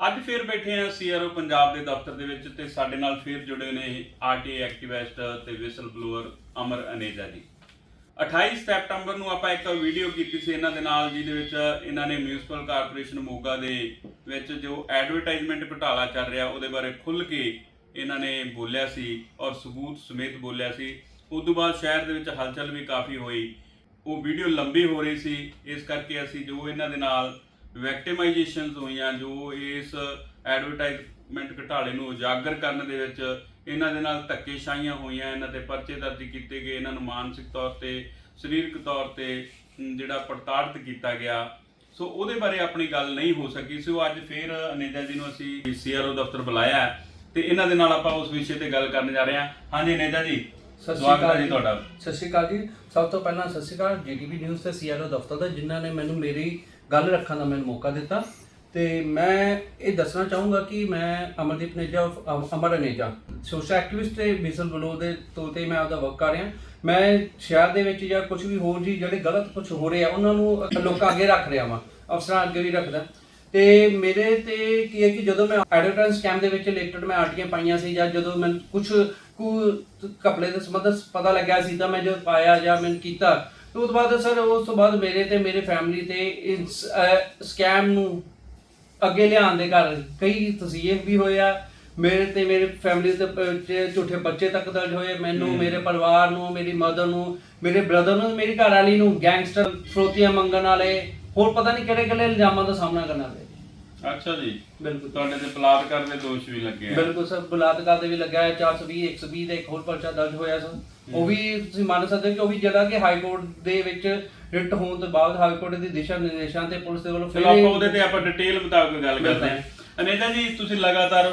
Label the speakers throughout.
Speaker 1: ਅੱਜ ਫੇਰ ਬੈਠੇ ਹਾਂ ਸੀਆਰਓ ਪੰਜਾਬ ਦੇ ਦਫ਼ਤਰ ਦੇ ਵਿੱਚ ਤੇ ਸਾਡੇ ਨਾਲ ਫੇਰ ਜੁੜੇ ਨੇ ਆਰਟੀਆਈ ਐਕਟਿਵਿਸਟ ਤੇ ਵਿਸਲ ਬਲੋਅਰ ਅਮਰ ਅਨੇਜਾ ਜੀ। 28 ਸਤੰਬਰ ਨੂੰ ਆਪਾਂ ਇੱਕ ਵੀਡੀਓ ਕੀਤੀ ਸੀ ਇਹਨਾਂ ਦੇ ਨਾਲ, ਜਿਹਦੇ ਵਿੱਚ ਇਹਨਾਂ ਨੇ ਮਿਊਨਿਸਪਲ ਕਾਰਪੋਰੇਸ਼ਨ ਮੋਗਾ ਦੇ ਵਿੱਚ ਜੋ ਐਡਵਰਟਾਈਜ਼ਮੈਂਟ ਘੁਟਾਲਾ ਚੱਲ ਰਿਹਾ, ਉਹਦੇ ਬਾਰੇ ਖੁੱਲ ਕੇ ਇਹਨਾਂ ਨੇ ਬੋਲਿਆ ਸੀ ਔਰ ਸਬੂਤ ਸਮੇਤ ਬੋਲਿਆ ਸੀ। ਉਸ ਤੋਂ ਬਾਅਦ ਸ਼ਹਿਰ ਦੇ ਵਿੱਚ ਹਲਚਲ ਵੀ ਕਾਫੀ ਹੋਈ। ਉਹ ਵੀਡੀਓ ਲੰਬੀ ਹੋ ਰਹੀ ਸੀ, ਇਸ ਕਰਕੇ ਅਸੀਂ ਜੋ ਇਹਨਾਂ ਦੇ ਨਾਲ ਵਿਕਟਿਮਾਈਜੇਸ਼ਨਸ ਹੋਈਆਂ ਜੋ ਇਸ ਐਡਵਰਟਾਈਜ਼ਮੈਂਟ ਘਟਾਲੇ ਨੂੰ ਉਜਾਗਰ ਕਰਨ ਦੇ ਵਿੱਚ ਇਹਨਾਂ ਦੇ ਨਾਲ ਧੱਕੇਸ਼ਾਹੀਆਂ ਹੋਈਆਂ ਇਹਨਾਂ ਤੇ ਪਰਚੇ ਦਰਜ ਕੀਤੇ ਗਏ ਇਹਨਾਂ ਨੂੰ ਮਾਨਸਿਕ ਤੌਰ ਤੇ ਸਰੀਰਕ ਤੌਰ ਤੇ ਜਿਹੜਾ ਪ੍ਰਤਾੜਿਤ ਕੀਤਾ ਗਿਆ। ਸੋ ਉਹਦੇ ਬਾਰੇ ਆਪਣੀ ਗੱਲ ਨਹੀਂ ਹੋ ਸਕੀ ਸੋ ਅੱਜ ਫੇਰ ਅਨੇਜਾ ਜੀ ਨੂੰ ਅਸੀਂ ਸੀਆਰਓ ਦਫ਼ਤਰ ਬੁਲਾਇਆ ਤੇ ਇਹਨਾਂ ਦੇ ਨਾਲ ਆਪਾਂ ਉਸ ਵਿਸ਼ੇ ਤੇ ਗੱਲ ਕਰਨ ਜਾ ਰਹੇ ਹਾਂ। ਹਾਂਜੀ ਅਨੇਜਾ ਜੀ
Speaker 2: ਸਤਿ ਸ਼੍ਰੀ ਅਕਾਲ
Speaker 1: ਜੀ ਤੁਹਾਡਾ।
Speaker 2: ਸਤਿ ਸ਼੍ਰੀ ਅਕਾਲ ਜੀ। ਸਭ ਤੋਂ ਪਹਿਲਾਂ ਸਤਿ ਸ਼੍ਰੀ ਅਕਾਲ। ਜੀਟੀਵੀ ਨਿਊਜ਼ ਤੇ ਸੀਆਰਓ ਦਫ਼ਤਰ ਦਾ ਜਿਨ੍ਹਾਂ ਨੇ ਮੈਨੂੰ ਮੇਰੀ ਗੱਲ ਰੱਖਣ ਦਾ ਮੈਨੂੰ ਮੌਕਾ ਦਿੱਤਾ। ਤੇ ਮੈਂ ਇਹ ਦੱਸਣਾ ਚਾਹੂੰਗਾ ਕਿ ਮੈਂ ਅਮਰਦੀਪ ਨੇਜਾ ਅਮਰ ਨੇਜਾ ਸੋਸ਼ਲ ਐਕਟਿਵਿਸਟ ਤੇ ਮਿਸਲ ਬਲੋ ਦੇ ਤੌਰ ਤੇ ਮੈਂ ਆਪਦਾ ਵਰਕ ਕਰ ਰਿਹਾ। ਮੈਂ ਸ਼ਹਿਰ ਦੇ ਵਿੱਚ ਜਾਂ ਕੁਝ ਵੀ ਹੋਰ ਜੀ, ਜਿਹੜੇ ਗਲਤ ਕੁਝ ਹੋ ਰਿਹਾ ਉਹਨਾਂ ਨੂੰ ਲੋਕਾਂ ਅੱਗੇ ਰੱਖ ਰਿਹਾ ਵਾਂ, ਅਫਸਰਾਂ ਅੱਗੇ ਵੀ ਰੱਖਦਾ। ਤੇ ਮੇਰੇ ਤੇ ਕੀ ਹੈ ਕਿ ਜਦੋਂ ਮੈਂ ਐਡਵਰਟਾਈਜ਼ ਸਕੈਮ ਦੇ ਵਿੱਚ ਰਿਲੇਟਡ ਮੈਂ ਆਰਟੀਆਂ ਪਾਈਆਂ ਸੀ ਜਾਂ ਜਦੋਂ ਮੈਂ ਕੁਝ ਕੁ, ਕਪੜੇ ਦੇ ਸੰਬੰਧ ਪਤਾ ਲੱਗਿਆ ਸੀ ਤਾਂ ਮੈਂ ਜਦੋਂ ਪਾਇਆ ਜਾਂ ਮੈਂ ਕੀਤਾ ਤੇ ਉਸ ਤੋਂ ਬਾਅਦ ਸਰ ਉਸ ਤੋਂ ਬਾਅਦ ਮੇਰੇ ਤੇ ਮੇਰੇ ਫੈਮਿਲੀ ਤੇ ਇਸ ਸਕੈਮ ਨੂੰ ਅੱਗੇ ਲਿਆਉਣ ਦੇ ਕਾਰਨ ਕਈ ਤਸੀਹੇ ਵੀ ਹੋਇਆ ਮੇਰੇ ਤੇ ਮੇਰੇ ਫੈਮਿਲੀ ਤੇ ਝੂਠੇ ਬੱਚੇ ਤੱਕ ਦਰਜ ਹੋਏ। ਮੈਨੂੰ ਮੇਰੇ ਪਰਿਵਾਰ ਨੂੰ ਮੇਰੀ ਮਦਰ ਨੂੰ ਮੇਰੇ ਬ੍ਰਦਰ ਨੂੰ ਮੇਰੀ ਘਰ ਵਾਲੀ ਨੂੰ ਗੈਂਗਸਟਰ ਫਰੋਤੀਆਂ ਮੰਗਣ ਵਾਲੇ ਹੋਰ ਪਤਾ ਨਹੀਂ ਕਿਹੜੇ ਕਿਹੜੇ ਇਲਜ਼ਾਮਾਂ ਦਾ ਸਾਹਮਣਾ ਕਰਨਾ ਪਿਆ
Speaker 1: ਅੱਛਾ ਜੀ।
Speaker 2: ਬਿਲਕੁਲ।
Speaker 1: ਤੁਹਾਡੇ ਤੇ ਬਲਾਤਕਾਰ ਦੇ ਦੋਸ਼ ਵੀ ਲੱਗੇ ਆ।
Speaker 2: ਬਿਲਕੁਲ ਸਰ ਬਲਾਤਕਾਰ ਦੇ ਵੀ ਲੱਗਾ ਹੈ 420 120 ਦਾ ਇੱਕ ਹੋਰ ਪਰਚਾ ਦਰਜ ਹੋਇਆ ਸਰ। ਉਹ ਵੀ ਤੁਸੀਂ ਮੰਨ ਸਕਦੇ ਹੋ ਕਿ ਉਹ ਵੀ ਜਿਹੜਾ ਕਿ ਹਾਈ ਕੋਰਟ ਦੇ ਵਿੱਚ ਰਿਟ ਹੋਣ ਤੋਂ ਬਾਅਦ ਹਾਈ ਕੋਰਟ ਦੀ ਦਿਸ਼ਾ ਨਿਰਦੇਸ਼ਾਂ ਤੇ ਪੁਲਿਸ ਦੇ ਵੱਲੋਂ
Speaker 1: ਚਲੋ ਆਪਾਂ ਉਹਦੇ ਤੇ ਆਪਾਂ ਡਿਟੇਲ ਮੁਤਾਬਕ ਗੱਲ ਕਰਦੇ ਹਾਂ। ਅਨੇਜਾ ਜੀ ਤੁਸੀਂ ਲਗਾਤਾਰ